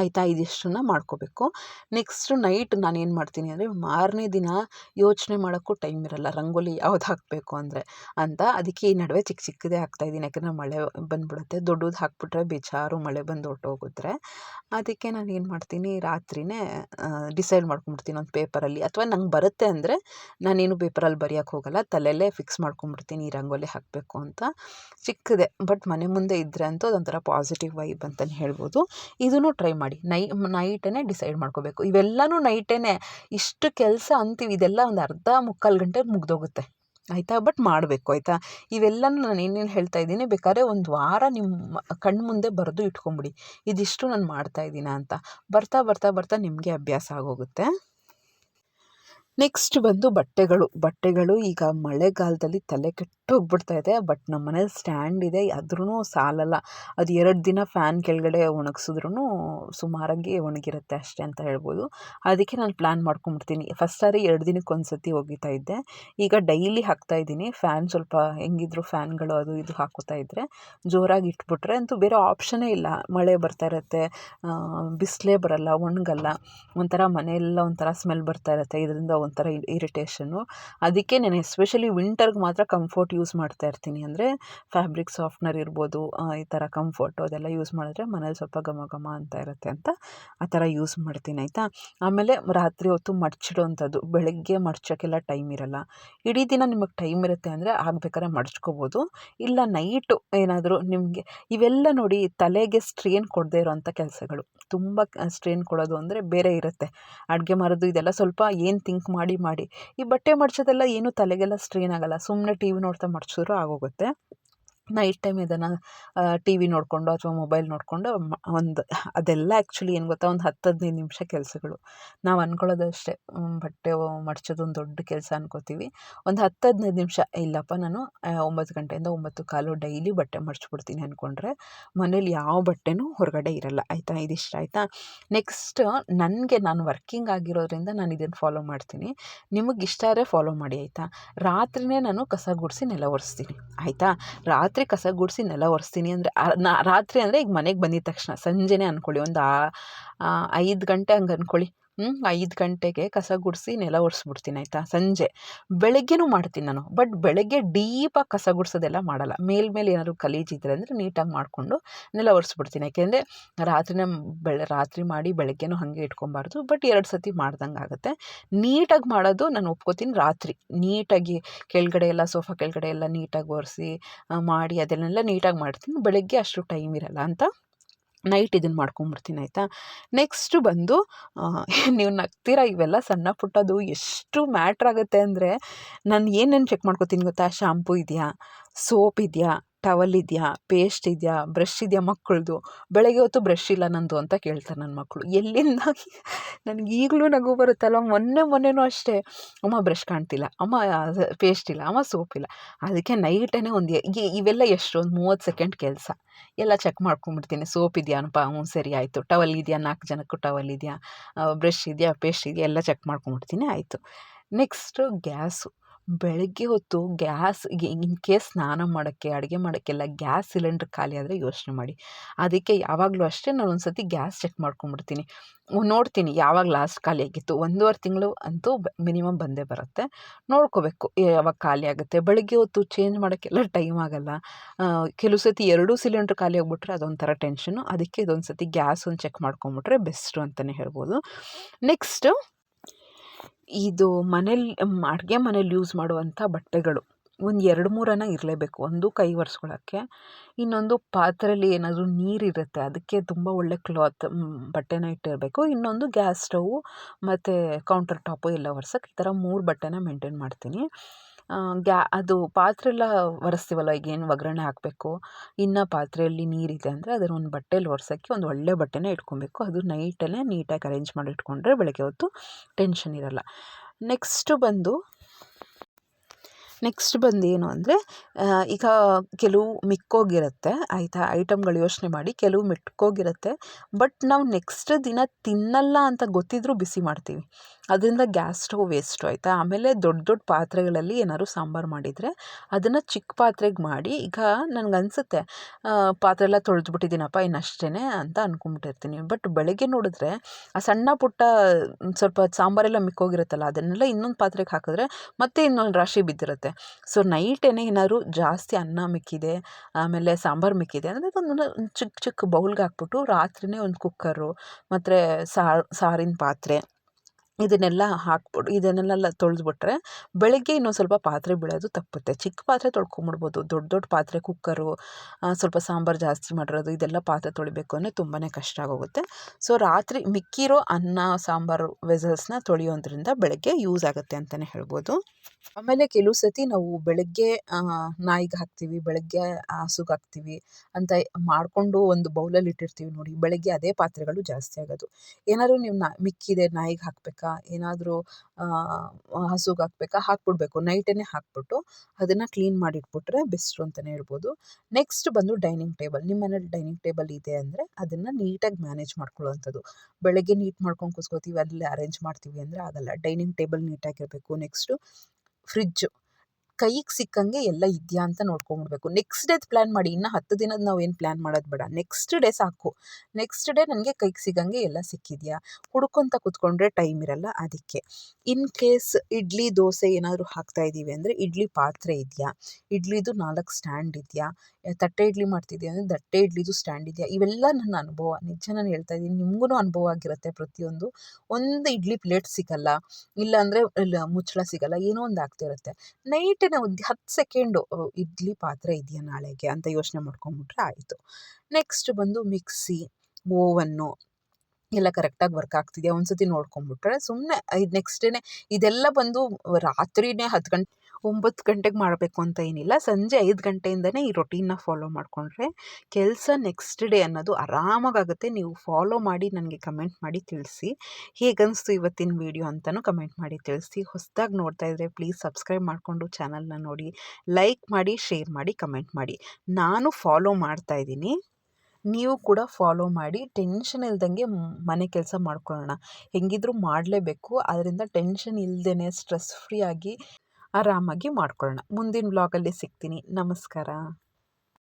S1: ಆಯಿತಾ? ಇದಿಷ್ಟನ್ನು ಮಾಡ್ಕೋಬೇಕು. ನೆಕ್ಸ್ಟ್ ನೈಟ್ ನಾನು ಏನು ಮಾಡ್ತೀನಿ ಅಂದರೆ, ಮಾರನೇ ದಿನ ಯೋಚನೆ ಮಾಡೋಕ್ಕೂ ಟೈಮ್ ಇರಲ್ಲ. ರಂಗೋಲಿ ಯಾವ್ದು ಹಾಕಬೇಕು ಅಂದರೆ ಅಂತ. ಅದಕ್ಕೆ ಈ ನಡುವೆ ಚಿಕ್ಕ ಚಿಕ್ಕದೇ ಹಾಕ್ತಾಯಿದ್ದೀನಿ ಯಾಕಂದರೆ ಮಳೆ ಬಂದುಬಿಡುತ್ತೆ. ದೊಡ್ಡದು ಹಾಕ್ಬಿಟ್ರೆ ಬೇಜಾರು. ಮಳೆ ಬಂದು ಹೊರ್ಟೋಗಿದ್ರೆ ಅದಕ್ಕೆ ನಾನು ಏನು ಮಾಡ್ತೀನಿ ರಾತ್ರಿಯೇ ಡಿಸೈಡ್ ಮಾಡ್ಕೊಂಬಿಡ್ತೀನಿ ಒಂದು ಪೇಪರಲ್ಲಿ ಅಥವಾ ನಂಗೆ ಬರುತ್ತೆ ಅಂದರೆ ನಾನೇನು ಪೇಪರಲ್ಲಿ ಬರೆಯೋಕ್ಕೆ ಹೋಗಲ್ಲ. ತಲೆಯಲ್ಲೇ ಫಿಕ್ಸ್ ಮಾಡ್ಕೊಂಬಿಡ್ತೀನಿ ಈ ರಂಗೋಲಿ ಹಾಕಬೇಕು ಅಂತ. ಚಿಕ್ಕದೇ. ಬಟ್ ಮನೆ ಮುಂದೆ ಇದ್ದರೆ ಅಂತೂ ಅದೊಂಥರ ಪಾಸಿಟಿವ್ ವೈಬ್ ಅಂತಲೇ ಹೇಳ್ಬೋದು. ಇದನ್ನು ಟ್ರೈ ಮಾಡಿ ನೈ ನೈಟೇ ಡಿಸೈಡ್ ಮಾಡ್ಕೋಬೇಕು. ಇವೆಲ್ಲವೂ ನೈಟೇ ಇಷ್ಟು ಕೆಲಸ ಅಂತೀವಿ, ಇದೆಲ್ಲ ಒಂದು ಅರ್ಧ ಮುಕ್ಕಾಲು ಗಂಟೆ ಮುಗ್ದೋಗುತ್ತೆ. ಆಯಿತಾ? ಬಟ್ ಮಾಡಬೇಕು, ಆಯಿತಾ? ಇವೆಲ್ಲನೂ ನಾನು ಏನೇನು ಹೇಳ್ತಾ ಇದ್ದೀನಿ, ಬೇಕಾದ್ರೆ ಒಂದು ವಾರ ನಿಮ್ಮ ಕಣ್ಣು ಮುಂದೆ ಬರೆದು ಇಟ್ಕೊಂಬಿಡಿ. ಇದಿಷ್ಟು ನಾನು ಮಾಡ್ತಾ ಇದ್ದೀನ ಅಂತ. ಬರ್ತಾ ಬರ್ತಾ ಬರ್ತಾ ನಿಮಗೆ ಅಭ್ಯಾಸ ಆಗೋಗುತ್ತೆ. ನೆಕ್ಸ್ಟ್ ಬಂದು ಬಟ್ಟೆಗಳು. ಬಟ್ಟೆಗಳು ಈಗ ಮಳೆಗಾಲದಲ್ಲಿ ತಲೆ ಕೆಟ್ಟೋಗ್ಬಿಡ್ತಾ ಇದೆ. ಬಟ್ ನಮ್ಮ ಮನೇಲಿ ಸ್ಟ್ಯಾಂಡ್ ಇದೆ. ಆದ್ರೂ ಸಾಲಲ್ಲ. ಅದು ಎರಡು ದಿನ ಫ್ಯಾನ್ ಕೆಳಗಡೆ ಒಣಗಿಸಿದ್ರೂ ಸುಮಾರಾಗಿ ಒಣಗಿರುತ್ತೆ ಅಷ್ಟೇ ಅಂತ ಹೇಳ್ಬೋದು. ಅದಕ್ಕೆ ನಾನು ಪ್ಲ್ಯಾನ್ ಮಾಡ್ಕೊಂಬಿಡ್ತೀನಿ. ಫಸ್ಟ್ ಸಾರಿ ಎರಡು ದಿನಕ್ಕೆ ಒಂದು ಸತಿ ಒಗಿತಾ ಇದ್ದೆ. ಈಗ ಡೈಲಿ ಹಾಕ್ತಾ ಇದ್ದೀನಿ. ಫ್ಯಾನ್ ಸ್ವಲ್ಪ ಹೆಂಗಿದ್ರು ಫ್ಯಾನ್ಗಳು ಅದು ಇದು ಹಾಕೋತಾ ಇದ್ದರೆ ಜೋರಾಗಿ ಇಟ್ಬಿಟ್ರೆ ಅಂತೂ ಬೇರೆ ಆಪ್ಷನ್ನೇ ಇಲ್ಲ. ಮಳೆ ಬರ್ತಾ ಇರುತ್ತೆ. ಬಿಸಿಲೇ ಬರಲ್ಲ, ಒಣಗಲ್ಲ. ಒಂಥರ ಮನೆಯೆಲ್ಲ ಒಂಥರ ಸ್ಮೆಲ್ ಬರ್ತಾ ಇರುತ್ತೆ. ಇದರಿಂದ ಒಂಥರ ಇರಿಟೇಷನ್ನು ಅದಕ್ಕೆ ನಾನು, ಎಸ್ಪೆಷಲಿ ವಿಂಟರ್ಗೆ ಮಾತ್ರ ಕಂಫರ್ಟ್ ಯೂಸ್ ಮಾಡ್ತಾ ಇರ್ತೀನಿ. ಅಂದರೆ ಫ್ಯಾಬ್ರಿಕ್ ಸಾಫ್ಟ್ನರ್ ಇರ್ಬೋದು ಈ ಥರ ಕಂಫರ್ಟು ಅದೆಲ್ಲ ಯೂಸ್ ಮಾಡಿದ್ರೆ ಮನೇಲಿ ಸ್ವಲ್ಪ ಘಮ ಘಮ ಅಂತ ಇರುತ್ತೆ ಅಂತ ಆ ಥರ ಯೂಸ್ ಮಾಡ್ತೀನಿ, ಆಯಿತಾ? ಆಮೇಲೆ ರಾತ್ರಿ ಹೊತ್ತು ಮಡ್ಚಿಡೋವಂಥದ್ದು ಬೆಳಗ್ಗೆ ಮಡ್ಚೋಕ್ಕೆಲ್ಲ ಟೈಮ್ ಇರಲ್ಲ. ಇಡೀ ದಿನ ನಿಮಗೆ ಟೈಮ್ ಇರುತ್ತೆ ಅಂದರೆ ಆಗ್ಬೇಕಾದ್ರೆ ಮಡ್ಚ್ಕೋಬೋದು. ಇಲ್ಲ ನೈಟು ಏನಾದರೂ ನಿಮಗೆ ಇವೆಲ್ಲ ನೋಡಿ ತಲೆಗೆ ಸ್ಟ್ರೇನ್ ಕೊಡದೇ ಇರೋವಂಥ ಕೆಲಸಗಳು. ತುಂಬ ಸ್ಟ್ರೇನ್ ಕೊಡೋದು ಅಂದರೆ ಬೇರೆ ಇರುತ್ತೆ. ಅಡುಗೆ ಮಾಡೋದು ಇದೆಲ್ಲ ಸ್ವಲ್ಪ ಏನು ಥಿಂಕ್ ಮಾಡಿ ಮಾಡಿ. ಈ ಬಟ್ಟೆ ಮಡ್ಚೋದೆಲ್ಲ ಏನು ತಲೆಗೆಲ್ಲ ಸ್ಟ್ರೇನ್ ಆಗಲ್ಲ. ಸುಮ್ಮನೆ ಟಿ ವಿ ಮಡ್ಚಿದ್ರು ಆಗೋಗುತ್ತೆ. ನೈಟ್ ಟೈಮ್ ಇದನ್ನು ಟಿ ವಿ ನೋಡಿಕೊಂಡು ಅಥವಾ ಮೊಬೈಲ್ ನೋಡಿಕೊಂಡು ಒಂದು, ಅದೆಲ್ಲ ಆ್ಯಕ್ಚುಲಿ ಏನು ಗೊತ್ತಾ, ಒಂದು ಹತ್ತು ಹದಿನೈದು ನಿಮಿಷ ಕೆಲಸಗಳು. ನಾವು ಅಂದ್ಕೊಳ್ಳೋದು ಅಷ್ಟೇ ಬಟ್ಟೆ ಮಡ್ಚೋದು ಒಂದು ದೊಡ್ಡ ಕೆಲಸ ಅನ್ಕೋತೀವಿ. ಒಂದು ಹತ್ತು ಹದಿನೈದು ನಿಮಿಷ, ಇಲ್ಲಪ್ಪ, ನಾನು ಒಂಬತ್ತು ಗಂಟೆಯಿಂದ ಒಂಬತ್ತು ಕಾಲು ಡೈಲಿ ಬಟ್ಟೆ ಮಡ್ಚಿಬಿಡ್ತೀನಿ ಅಂದ್ಕೊಂಡ್ರೆ ಮನೇಲಿ ಯಾವ ಬಟ್ಟೆನೂ ಹೊರಗಡೆ ಇರಲ್ಲ. ಆಯಿತಾ, ಇದಿಷ್ಟ ಆಯಿತಾ? ನೆಕ್ಸ್ಟ್, ನನಗೆ ನಾನು ವರ್ಕಿಂಗ್ ಆಗಿರೋದ್ರಿಂದ ನಾನು ಇದನ್ನು ಫಾಲೋ ಮಾಡ್ತೀನಿ. ನಿಮಗೆ ಇಷ್ಟ ಆದರೆ ಫಾಲೋ ಮಾಡಿ, ಆಯಿತಾ? ರಾತ್ರಿನೇ ನಾನು ಕಸ ಗುಡಿಸಿ ನೆಲ ಒರೆಸ್ತೀನಿ, ಆಯಿತಾ? ರಾತ್ರಿ ರಾತ್ರಿ ಕಸ ಗುಡಿಸಿ ನೆಲ ಒರೆಸ್ತೀನಿ ಅಂದರೆ ರಾತ್ರಿ ಅಂದರೆ ಈಗ ಮನೆಗೆ ಬಂದಿದ್ದ ತಕ್ಷಣ ಸಂಜೆನೇ ಅಂದ್ಕೊಳ್ಳಿ ಒಂದು ಐದು ಗಂಟೆ ಹಂಗೆ ಅಂದ್ಕೊಳ್ಳಿ ಐದು ಗಂಟೆಗೆ ಕಸ ಗುಡಿಸಿ ನೆಲ ಒರೆಸ್ಬಿಡ್ತೀನಿ ಆಯಿತಾ? ಸಂಜೆ. ಬೆಳಗ್ಗೆನೂ ಮಾಡ್ತೀನಿ ನಾನು. ಬಟ್ ಬೆಳಗ್ಗೆ ಡೀಪಾಗಿ ಕಸ ಗುಡಿಸೋದೆಲ್ಲ ಮಾಡಲ್ಲ. ಮೇಲ್ಮೇಲೆ ಏನಾದ್ರು ಗಲೀಜಿದ್ರೆ ಅಂದರೆ ನೀಟಾಗಿ ಮಾಡಿಕೊಂಡು ನೆಲ ಒರೆಸ್ಬಿಡ್ತೀನಿ. ಯಾಕೆಂದರೆ ರಾತ್ರಿನ ಬೆಳೆ, ರಾತ್ರಿ ಮಾಡಿ ಬೆಳಗ್ಗೆನೂ ಹಾಗೆ ಇಟ್ಕೊಬಾರ್ದು. ಬಟ್ ಎರಡು ಸತಿ ಮಾಡ್ದಂಗೆ ಆಗುತ್ತೆ. ನೀಟಾಗಿ ಮಾಡೋದು ನಾನು ಒಪ್ಕೋತೀನಿ ರಾತ್ರಿ. ನೀಟಾಗಿ ಕೆಳಗಡೆ ಎಲ್ಲ, ಸೋಫಾ ಕೆಳಗಡೆ ಎಲ್ಲ ನೀಟಾಗಿ ಒರೆಸಿ ಮಾಡಿ ಅದನ್ನೆಲ್ಲ ನೀಟಾಗಿ ಮಾಡ್ತೀನಿ. ಬೆಳಗ್ಗೆ ಅಷ್ಟು ಟೈಮ್ ಇರಲ್ಲ ಅಂತ ನೈಟ್ ಇದನ್ನು ಮಾಡ್ಕೊಂಬಿಡ್ತೀನಿ, ಆಯಿತಾ? ನೆಕ್ಸ್ಟು ಬಂದು ನೀವು ನಗ್ತೀರ? ಇವೆಲ್ಲ ಸಣ್ಣ ಪುಟ್ಟದು ಎಷ್ಟು ಮ್ಯಾಟ್ರ್ ಆಗುತ್ತೆ ಅಂದರೆ ನಾನು ಏನೇನು ಚೆಕ್ ಮಾಡ್ಕೋತೀನಿ ಗೊತ್ತಾ? ಶಾಂಪು ಇದೆಯಾ? ಸೋಪ್ ಇದೆಯಾ? ಟವಲ್ ಇದೆಯಾ ಪೇಸ್ಟ್ ಇದೆಯಾ ಬ್ರಷ್ ಇದೆಯಾ ಮಕ್ಕಳದು? ಬೆಳಗ್ಗೆ ಹೊತ್ತು ಬ್ರಷ್ ಇಲ್ಲ ನಂದು ಅಂತ ಕೇಳ್ತಾರೆ ನನ್ನ ಮಕ್ಕಳು ಎಲ್ಲಿಂದ ನನಗೆ ಈಗಲೂ ನಗು ಬರುತ್ತಲ್ಲ ಮೊನ್ನೆ ಮೊನ್ನೆನೂ ಅಷ್ಟೇ. ಅಮ್ಮ ಬ್ರಷ್ ಕಾಣ್ತಿಲ್ಲ. ಅಮ್ಮ ಪೇಸ್ಟ್ ಇಲ್ಲ. ಅಮ್ಮ ಸೋಪ್ ಇಲ್ಲ. ಅದಕ್ಕೆ ನೈಟೇ ಒಂದು ಇವೆಲ್ಲ ಎಷ್ಟು ಒಂದು ಮೂವತ್ತು ಸೆಕೆಂಡ್ ಕೆಲಸ. ಎಲ್ಲ ಚೆಕ್ ಮಾಡ್ಕೊಂಬಿಡ್ತೀನಿ ಸೋಪ್ ಇದೆಯಾ ಹ್ಞೂ, ಸರಿ, ಆಯಿತು. ಟವಲ್ ಇದೆಯಾ? ನಾಲ್ಕು ಜನಕ್ಕೂ ಟವಲ್ ಇದೆಯಾ? ಬ್ರಷ್ ಇದೆಯಾ? ಪೇಸ್ಟ್ ಇದೆಯಾ? ಎಲ್ಲ ಚೆಕ್ ಮಾಡ್ಕೊಂಬಿಡ್ತೀನಿ ಆಯಿತು. Next gas. ಬೆಳಗ್ಗೆ ಹೊತ್ತು ಗ್ಯಾಸ್ ಇನ್ ಕೇಸ್ ಸ್ನಾನ ಮಾಡೋಕ್ಕೆ, ಅಡುಗೆ ಮಾಡೋಕ್ಕೆಲ್ಲ ಗ್ಯಾಸ್ ಸಿಲಿಂಡ್ರ್ ಖಾಲಿ ಆದರೆ ಯೋಚನೆ ಮಾಡಿ. ಅದಕ್ಕೆ ಯಾವಾಗಲೂ ಅಷ್ಟೇ ನಾನು ಒಂದು ಸತಿ ಗ್ಯಾಸ್ ಚೆಕ್ ಮಾಡ್ಕೊಂಡ್ಬಿಡ್ತೀನಿ ನೋಡ್ತೀನಿ ಯಾವಾಗ ಲಾಸ್ಟ್ ಖಾಲಿ ಆಗಿತ್ತು. ಒಂದೂವರೆ ತಿಂಗಳು ಅಂತೂ ಮಿನಿಮಮ್ ಬಂದೇ ಬರುತ್ತೆ. ನೋಡ್ಕೋಬೇಕು ಯಾವಾಗ ಖಾಲಿ ಆಗುತ್ತೆ. ಬೆಳಗ್ಗೆ ಹೊತ್ತು ಚೇಂಜ್ ಮಾಡೋಕ್ಕೆಲ್ಲ ಟೈಮ್ ಆಗೋಲ್ಲ. ಕೆಲವು ಸತಿ ಎರಡೂ ಸಿಲಿಂಡ್ರ್ ಖಾಲಿ ಆಗಿಬಿಟ್ರೆ ಅದೊಂಥರ ಟೆನ್ಷನು. ಅದಕ್ಕೆ ಇದೊಂದು ಸತಿ ಗ್ಯಾಸ್ ಒಂದು ಚೆಕ್ ಮಾಡ್ಕೊಂಬಿಟ್ರೆ ಬೆಸ್ಟು ಅಂತಲೇ ಹೇಳ್ಬೋದು. ನೆಕ್ಸ್ಟು ಇದು ಮನೇಲಿ ಅಡುಗೆ ಮನೇಲಿ ಯೂಸ್ ಮಾಡುವಂಥ ಬಟ್ಟೆಗಳು. ಒಂದು ಎರಡು ಮೂರನ್ನು ಇರಲೇಬೇಕು. ಒಂದು ಕೈ ಒರೆಸ್ಕೊಳ್ಳೋಕ್ಕೆ ಇನ್ನೊಂದು ಪಾತ್ರೆಯಲ್ಲಿ ಏನಾದರೂ ನೀರಿರುತ್ತೆ. ಅದಕ್ಕೆ ತುಂಬ ಒಳ್ಳೆ ಕ್ಲಾತ್ ಬಟ್ಟೆನ ಇಟ್ಟಿರಬೇಕು. ಇನ್ನೊಂದು ಗ್ಯಾಸ್ ಸ್ಟೌವು, ಮತ್ತು ಕೌಂಟರ್ ಟಾಪು ಎಲ್ಲ ಒರ್ಸೋಕ್ಕೆ ಈ ಥರ ಮೂರು ಬಟ್ಟೆನ ಮೇಂಟೇನ್ ಮಾಡ್ತೀನಿ. ಗ್ಯಾ, ಅದು ಪಾತ್ರೆ ಎಲ್ಲ ಒರೆಸ್ತೀವಲ್ಲ ಈಗೇನು ಒಗ್ಗರಣೆ ಹಾಕಬೇಕು? ಇನ್ನು ಪಾತ್ರೆಯಲ್ಲಿ ನೀರಿದೆ ಅಂದರೆ ಅದನ್ನು ಒಂದು ಬಟ್ಟೆಯಲ್ಲಿ ಒರೆಸೋಕ್ಕೆ ಒಂದು ಒಳ್ಳೆ ಬಟ್ಟೆನೇ ಇಟ್ಕೊಬೇಕು. ಅದು ನೈಟಲ್ಲೇ ನೀಟಾಗಿ ಅರೇಂಜ್ ಮಾಡಿ ಇಟ್ಕೊಂಡ್ರೆ ಬೆಳಗ್ಗೆ ಹೊತ್ತು ಟೆನ್ಷನ್ ಇರೋಲ್ಲ. ನೆಕ್ಸ್ಟು ಬಂದು ನೆಕ್ಸ್ಟ್ ಬಂದು ಏನು ಅಂದರೆ ಈಗ ಕೆಲವು ಮಿಕ್ಕೋಗಿರುತ್ತೆ, ಆಯಿತಾ? ಐಟಮ್ಗಳು ಯೋಚನೆ ಮಾಡಿ ಕೆಲವು ಮಿಕ್ಕೋಗಿರುತ್ತೆ ಬಟ್ ನಾವು ನೆಕ್ಸ್ಟ್ ದಿನ ತಿನ್ನಲ್ಲ ಅಂತ ಗೊತ್ತಿದ್ದರೂ ಬಿಸಿ ಮಾಡ್ತೀವಿ. ಅದರಿಂದ ಗ್ಯಾಸ್ ಸ್ಟವ್ ವೇಸ್ಟು, ಆಯಿತಾ? ಆಮೇಲೆ ದೊಡ್ಡ ದೊಡ್ಡ ಪಾತ್ರೆಗಳಲ್ಲಿ ಏನಾದ್ರು ಸಾಂಬಾರು ಮಾಡಿದರೆ ಅದನ್ನು ಚಿಕ್ಕ ಪಾತ್ರೆಗೆ ಮಾಡಿ, ಈಗ ನನಗನ್ಸುತ್ತೆ ಪಾತ್ರೆ ಎಲ್ಲ ತೊಳೆದ್ಬಿಟ್ಟಿದ್ದೀನಪ್ಪ ಇನ್ನು ಅಷ್ಟೇ ಅಂತ ಅಂದ್ಕೊಂಬಿಟ್ಟಿರ್ತೀನಿ ಬಟ್ ಬೆಳಗ್ಗೆ ನೋಡಿದ್ರೆ, ಆ ಸಣ್ಣ ಪುಟ್ಟ, ಸ್ವಲ್ಪ ಸಾಂಬಾರೆಲ್ಲ ಮಿಕ್ಕೋಗಿರುತ್ತಲ್ಲ, ಅದನ್ನೆಲ್ಲ ಇನ್ನೊಂದು ಪಾತ್ರೆಗೆ ಹಾಕಿದ್ರೆ ಮತ್ತೆ ಇನ್ನೊಂದು ರಾಶಿ ಬಿದ್ದಿರುತ್ತೆ. ಸೊ ನೈಟೇನೆ ಏನಾದ್ರು ಜಾಸ್ತಿ ಅನ್ನ ಮಿಕ್ಕಿದೆ, ಆಮೇಲೆ ಸಾಂಬಾರು ಮಿಕ್ಕಿದೆ, ಅಂದರೆ ಅದೊಂದು ಚಿಕ್ಕ ಚಿಕ್ಕ ಬೌಲ್ಗೆ ಹಾಕ್ಬಿಟ್ಟು ರಾತ್ರಿಯೇ ಒಂದು ಕುಕ್ಕರು, ಮತ್ತು ಸಾರು, ಸಾರಿನ ಪಾತ್ರೆ, ಇದನ್ನೆಲ್ಲ ಹಾಕ್ಬಿಟ್ಟು ಇದನ್ನೆಲ್ಲ ತೊಳೆದ್ಬಿಟ್ರೆ ಬೆಳಗ್ಗೆ ಇನ್ನೊಂದು ಸ್ವಲ್ಪ ಪಾತ್ರೆ ಬೆಳೆಯೋದು ತಪ್ಪುತ್ತೆ. ಚಿಕ್ಕ ಪಾತ್ರೆ ತೊಳ್ಕೊಂಬಿಡ್ಬೋದು, ದೊಡ್ಡ ದೊಡ್ಡ ಪಾತ್ರೆ, ಕುಕ್ಕರು ಸ್ವಲ್ಪ ಸಾಂಬಾರು ಜಾಸ್ತಿ ಮಾಡಿರೋದು, ಇದೆಲ್ಲ ಪಾತ್ರೆ ತೊಳಿಬೇಕು ಅಂದರೆ ತುಂಬಾ ಕಷ್ಟ ಆಗೋಗುತ್ತೆ. ಸೊ, ರಾತ್ರಿ ಮಿಕ್ಕಿರೋ ಅನ್ನ, ಸಾಂಬಾರು ವೆಸಲ್ಸ್ನ ತೊಳೆಯೋದ್ರಿಂದ ಬೆಳಗ್ಗೆ ಯೂಸ್ ಆಗುತ್ತೆ ಅಂತಲೇ ಹೇಳ್ಬೋದು. ಆಮೇಲೆ ಕೆಲವು ಸತಿ ನಾವು ಬೆಳಗ್ಗೆ ನಾಯಿಗೆ ಹಾಕ್ತೀವಿ, ಬೆಳಗ್ಗೆ ಹಸುಗೆ ಹಾಕ್ತೀವಿ ಅಂತ ಮಾಡಿಕೊಂಡು ಒಂದು ಬೌಲಲ್ಲಿ ಇಟ್ಟಿರ್ತೀವಿ ನೋಡಿ, ಬೆಳಗ್ಗೆ ಅದೇ ಪಾತ್ರೆಗಳು ಜಾಸ್ತಿ ಆಗೋದು. ಏನಾದರೂ ನೀವು ನಾ, ಮಿಕ್ಕಿದೆ ನಾಯಿಗೆ ಹಾಕಬೇಕಾ? ಏನಾದರೂ ಹಸುಗೆ ಹಾಕಬೇಕಾ? ಹಾಕ್ಬಿಡ್ಬೇಕು. ನೈಟೇ ಹಾಕ್ಬಿಟ್ಟು ಅದನ್ನು ಕ್ಲೀನ್ ಮಾಡಿ ಇಟ್ಬಿಟ್ರೆ ಬೆಸ್ಟು ಅಂತಲೇ ಹೇಳ್ಬೋದು. ನೆಕ್ಸ್ಟ್ ಬಂದು ಡೈನಿಂಗ್ ಟೇಬಲ್. ನಿಮ್ಮ ಮನೇಲಿ ಡೈನಿಂಗ್ ಟೇಬಲ್ ಇದೆ ಅಂದರೆ ಅದನ್ನು ನೀಟಾಗಿ ಮ್ಯಾನೇಜ್ ಮಾಡ್ಕೊಳ್ಳೋವಂಥದ್ದು. ಬೆಳಗ್ಗೆ ನೀಟ್ ಮಾಡ್ಕೊಂಡು ಕೂತ್ಕೋತೀವಿ, ಅಲ್ಲಿ ಅರೇಂಜ್ ಮಾಡ್ತೀವಿ ಅಂದರೆ ಆಗಲ್ಲ. Dining table ನೀಟಾಗಿರಬೇಕು. Next fridge. ಕೈಗೆ ಸಿಕ್ಕಂಗೆ ಎಲ್ಲ ಇದೆಯಾ ಅಂತ ನೋಡ್ಕೊಂಬಿಡ್ಬೇಕು. ನೆಕ್ಸ್ಟ್ ಡೇದು ಪ್ಲ್ಯಾನ್ ಮಾಡಿ, ಇನ್ನು ಹತ್ತು ದಿನದ ನಾವು ಏನು ಪ್ಲ್ಯಾನ್ ಮಾಡೋದು ಬೇಡ. ನೆಕ್ಸ್ಟ್ ಡೇ ಸಾಕು. ನೆಕ್ಸ್ಟ್ ಡೇ ನನಗೆ ಕೈಗೆ ಸಿಗಂಗೆ ಎಲ್ಲ ಸಿಕ್ಕಿದೆಯಾ? ಹುಡ್ಕೊತ ಕೂತ್ಕೊಂಡ್ರೆ ಟೈಮ್ ಇರಲ್ಲ ಅದಕ್ಕೆ. ಇನ್ ಕೇಸ್ ಇಡ್ಲಿ, ದೋಸೆ ಏನಾದರೂ ಹಾಕ್ತಾ ಇದ್ದೀವಿ ಅಂದರೆ ಇಡ್ಲಿ ಪಾತ್ರೆ ಇದೆಯಾ? ಇಡ್ಲಿದು ನಾಲ್ಕು ಸ್ಟ್ಯಾಂಡ್ ಇದೆಯಾ? ತಟ್ಟೆ ಇಡ್ಲಿ ಮಾಡ್ತಿದ್ದೀವಿ ಅಂದರೆ ತಟ್ಟೆ ಇಡ್ಲಿದು ಸ್ಟ್ಯಾಂಡ್ ಇದೆಯಾ? ಇವೆಲ್ಲ ನನ್ನ ಅನುಭವ. ನಿಜ ನಾನು ಹೇಳ್ತಾ ಇದ್ದೀನಿ ನಿಮಗೂ ಅನುಭವ ಆಗಿರುತ್ತೆ ಪ್ರತಿಯೊಂದು. ಒಂದು ಇಡ್ಲಿ ಪ್ಲೇಟ್ ಸಿಗಲ್ಲ. ಇಲ್ಲ ಅಂದರೆ ಮುಚ್ಚಳ ಸಿಗಲ್ಲ. ಏನೋ ಒಂದು ಆಗ್ತಿರುತ್ತೆ. ನೈಟೇ ಒಂದು ಹತ್ತು ಸೆಕೆಂಡು ಇಡ್ಲಿ ಪಾತ್ರೆ ಇದೆಯಾ ನಾಳೆಗೆ ಅಂತ ಯೋಚನೆ ಮಾಡ್ಕೊಂಬಿಟ್ರೆ ಆಯಿತು. ನೆಕ್ಸ್ಟ್ ಬಂದು ಮಿಕ್ಸಿ, ಓವನ್ನು ಎಲ್ಲ ಕರೆಕ್ಟಾಗಿ ವರ್ಕ್ ಆಗ್ತಿದೆಯಾ ಒಂದು ಸತಿ ನೋಡ್ಕೊಂಬಿಟ್ರೆ ಸುಮ್ಮನೆ ಇದು ನೆಕ್ಸ್ಟ್ ಡೇನೆ ಇದೆಲ್ಲ ಬಂದು ರಾತ್ರಿನೇ ಹತ್ತು ಗಂಟೆ, ಒಂಬತ್ತು ಗಂಟೆಗೆ ಮಾಡಬೇಕು ಅಂತ ಏನಿಲ್ಲ, ಸಂಜೆ ಐದು ಗಂಟೆಯಿಂದನೇ ಈ ರೊಟೀನ್ನ ಫಾಲೋ ಮಾಡಿಕೊಂಡ್ರೆ ಕೆಲಸ ನೆಕ್ಸ್ಟ್ ಡೇ ಅನ್ನೋದು ಆರಾಮಾಗುತ್ತೆ ನೀವು ಫಾಲೋ ಮಾಡಿ ನನಗೆ ಕಮೆಂಟ್ ಮಾಡಿ ತಿಳಿಸಿ. ಹೇಗನ್ನಿಸ್ತು ಇವತ್ತಿನ ವಿಡಿಯೋ ಅಂತಲೂ ಕಮೆಂಟ್ ಮಾಡಿ ತಿಳಿಸಿ. ಹೊಸದಾಗಿ ನೋಡ್ತಾ ಇದ್ದರೆ ಪ್ಲೀಸ್ ಸಬ್ಸ್ಕ್ರೈಬ್ ಮಾಡಿಕೊಂಡು ಚಾನಲ್ನ ನೋಡಿ ಲೈಕ್ ಮಾಡಿ ಶೇರ್ ಮಾಡಿ ಕಮೆಂಟ್ ಮಾಡಿ. ನಾನು ಫಾಲೋ ಮಾಡ್ತಾ ಇದ್ದೀನಿ. ನೀವು ಕೂಡ ಫಾಲೋ ಮಾಡಿ ಟೆನ್ಷನ್ ಇಲ್ದಂಗೆ ಮನೆ ಕೆಲಸ ಮಾಡ್ಕೊಳ್ಳೋಣ. ಹೆಂಗಿದ್ರೂ ಮಾಡಲೇಬೇಕು. ಅದರಿಂದ ಟೆನ್ಷನ್ ಇಲ್ಲದೇ ಸ್ಟ್ರೆಸ್ ಫ್ರೀ ಆಗಿ ಆರಾಮಾಗಿ ಮಾಡ್ಕೊಳ್ಳೋಣ. ಮುಂದಿನ ವ್ಲಾಗಲ್ಲಿ ಸಿಗ್ತೀನಿ. ನಮಸ್ಕಾರ.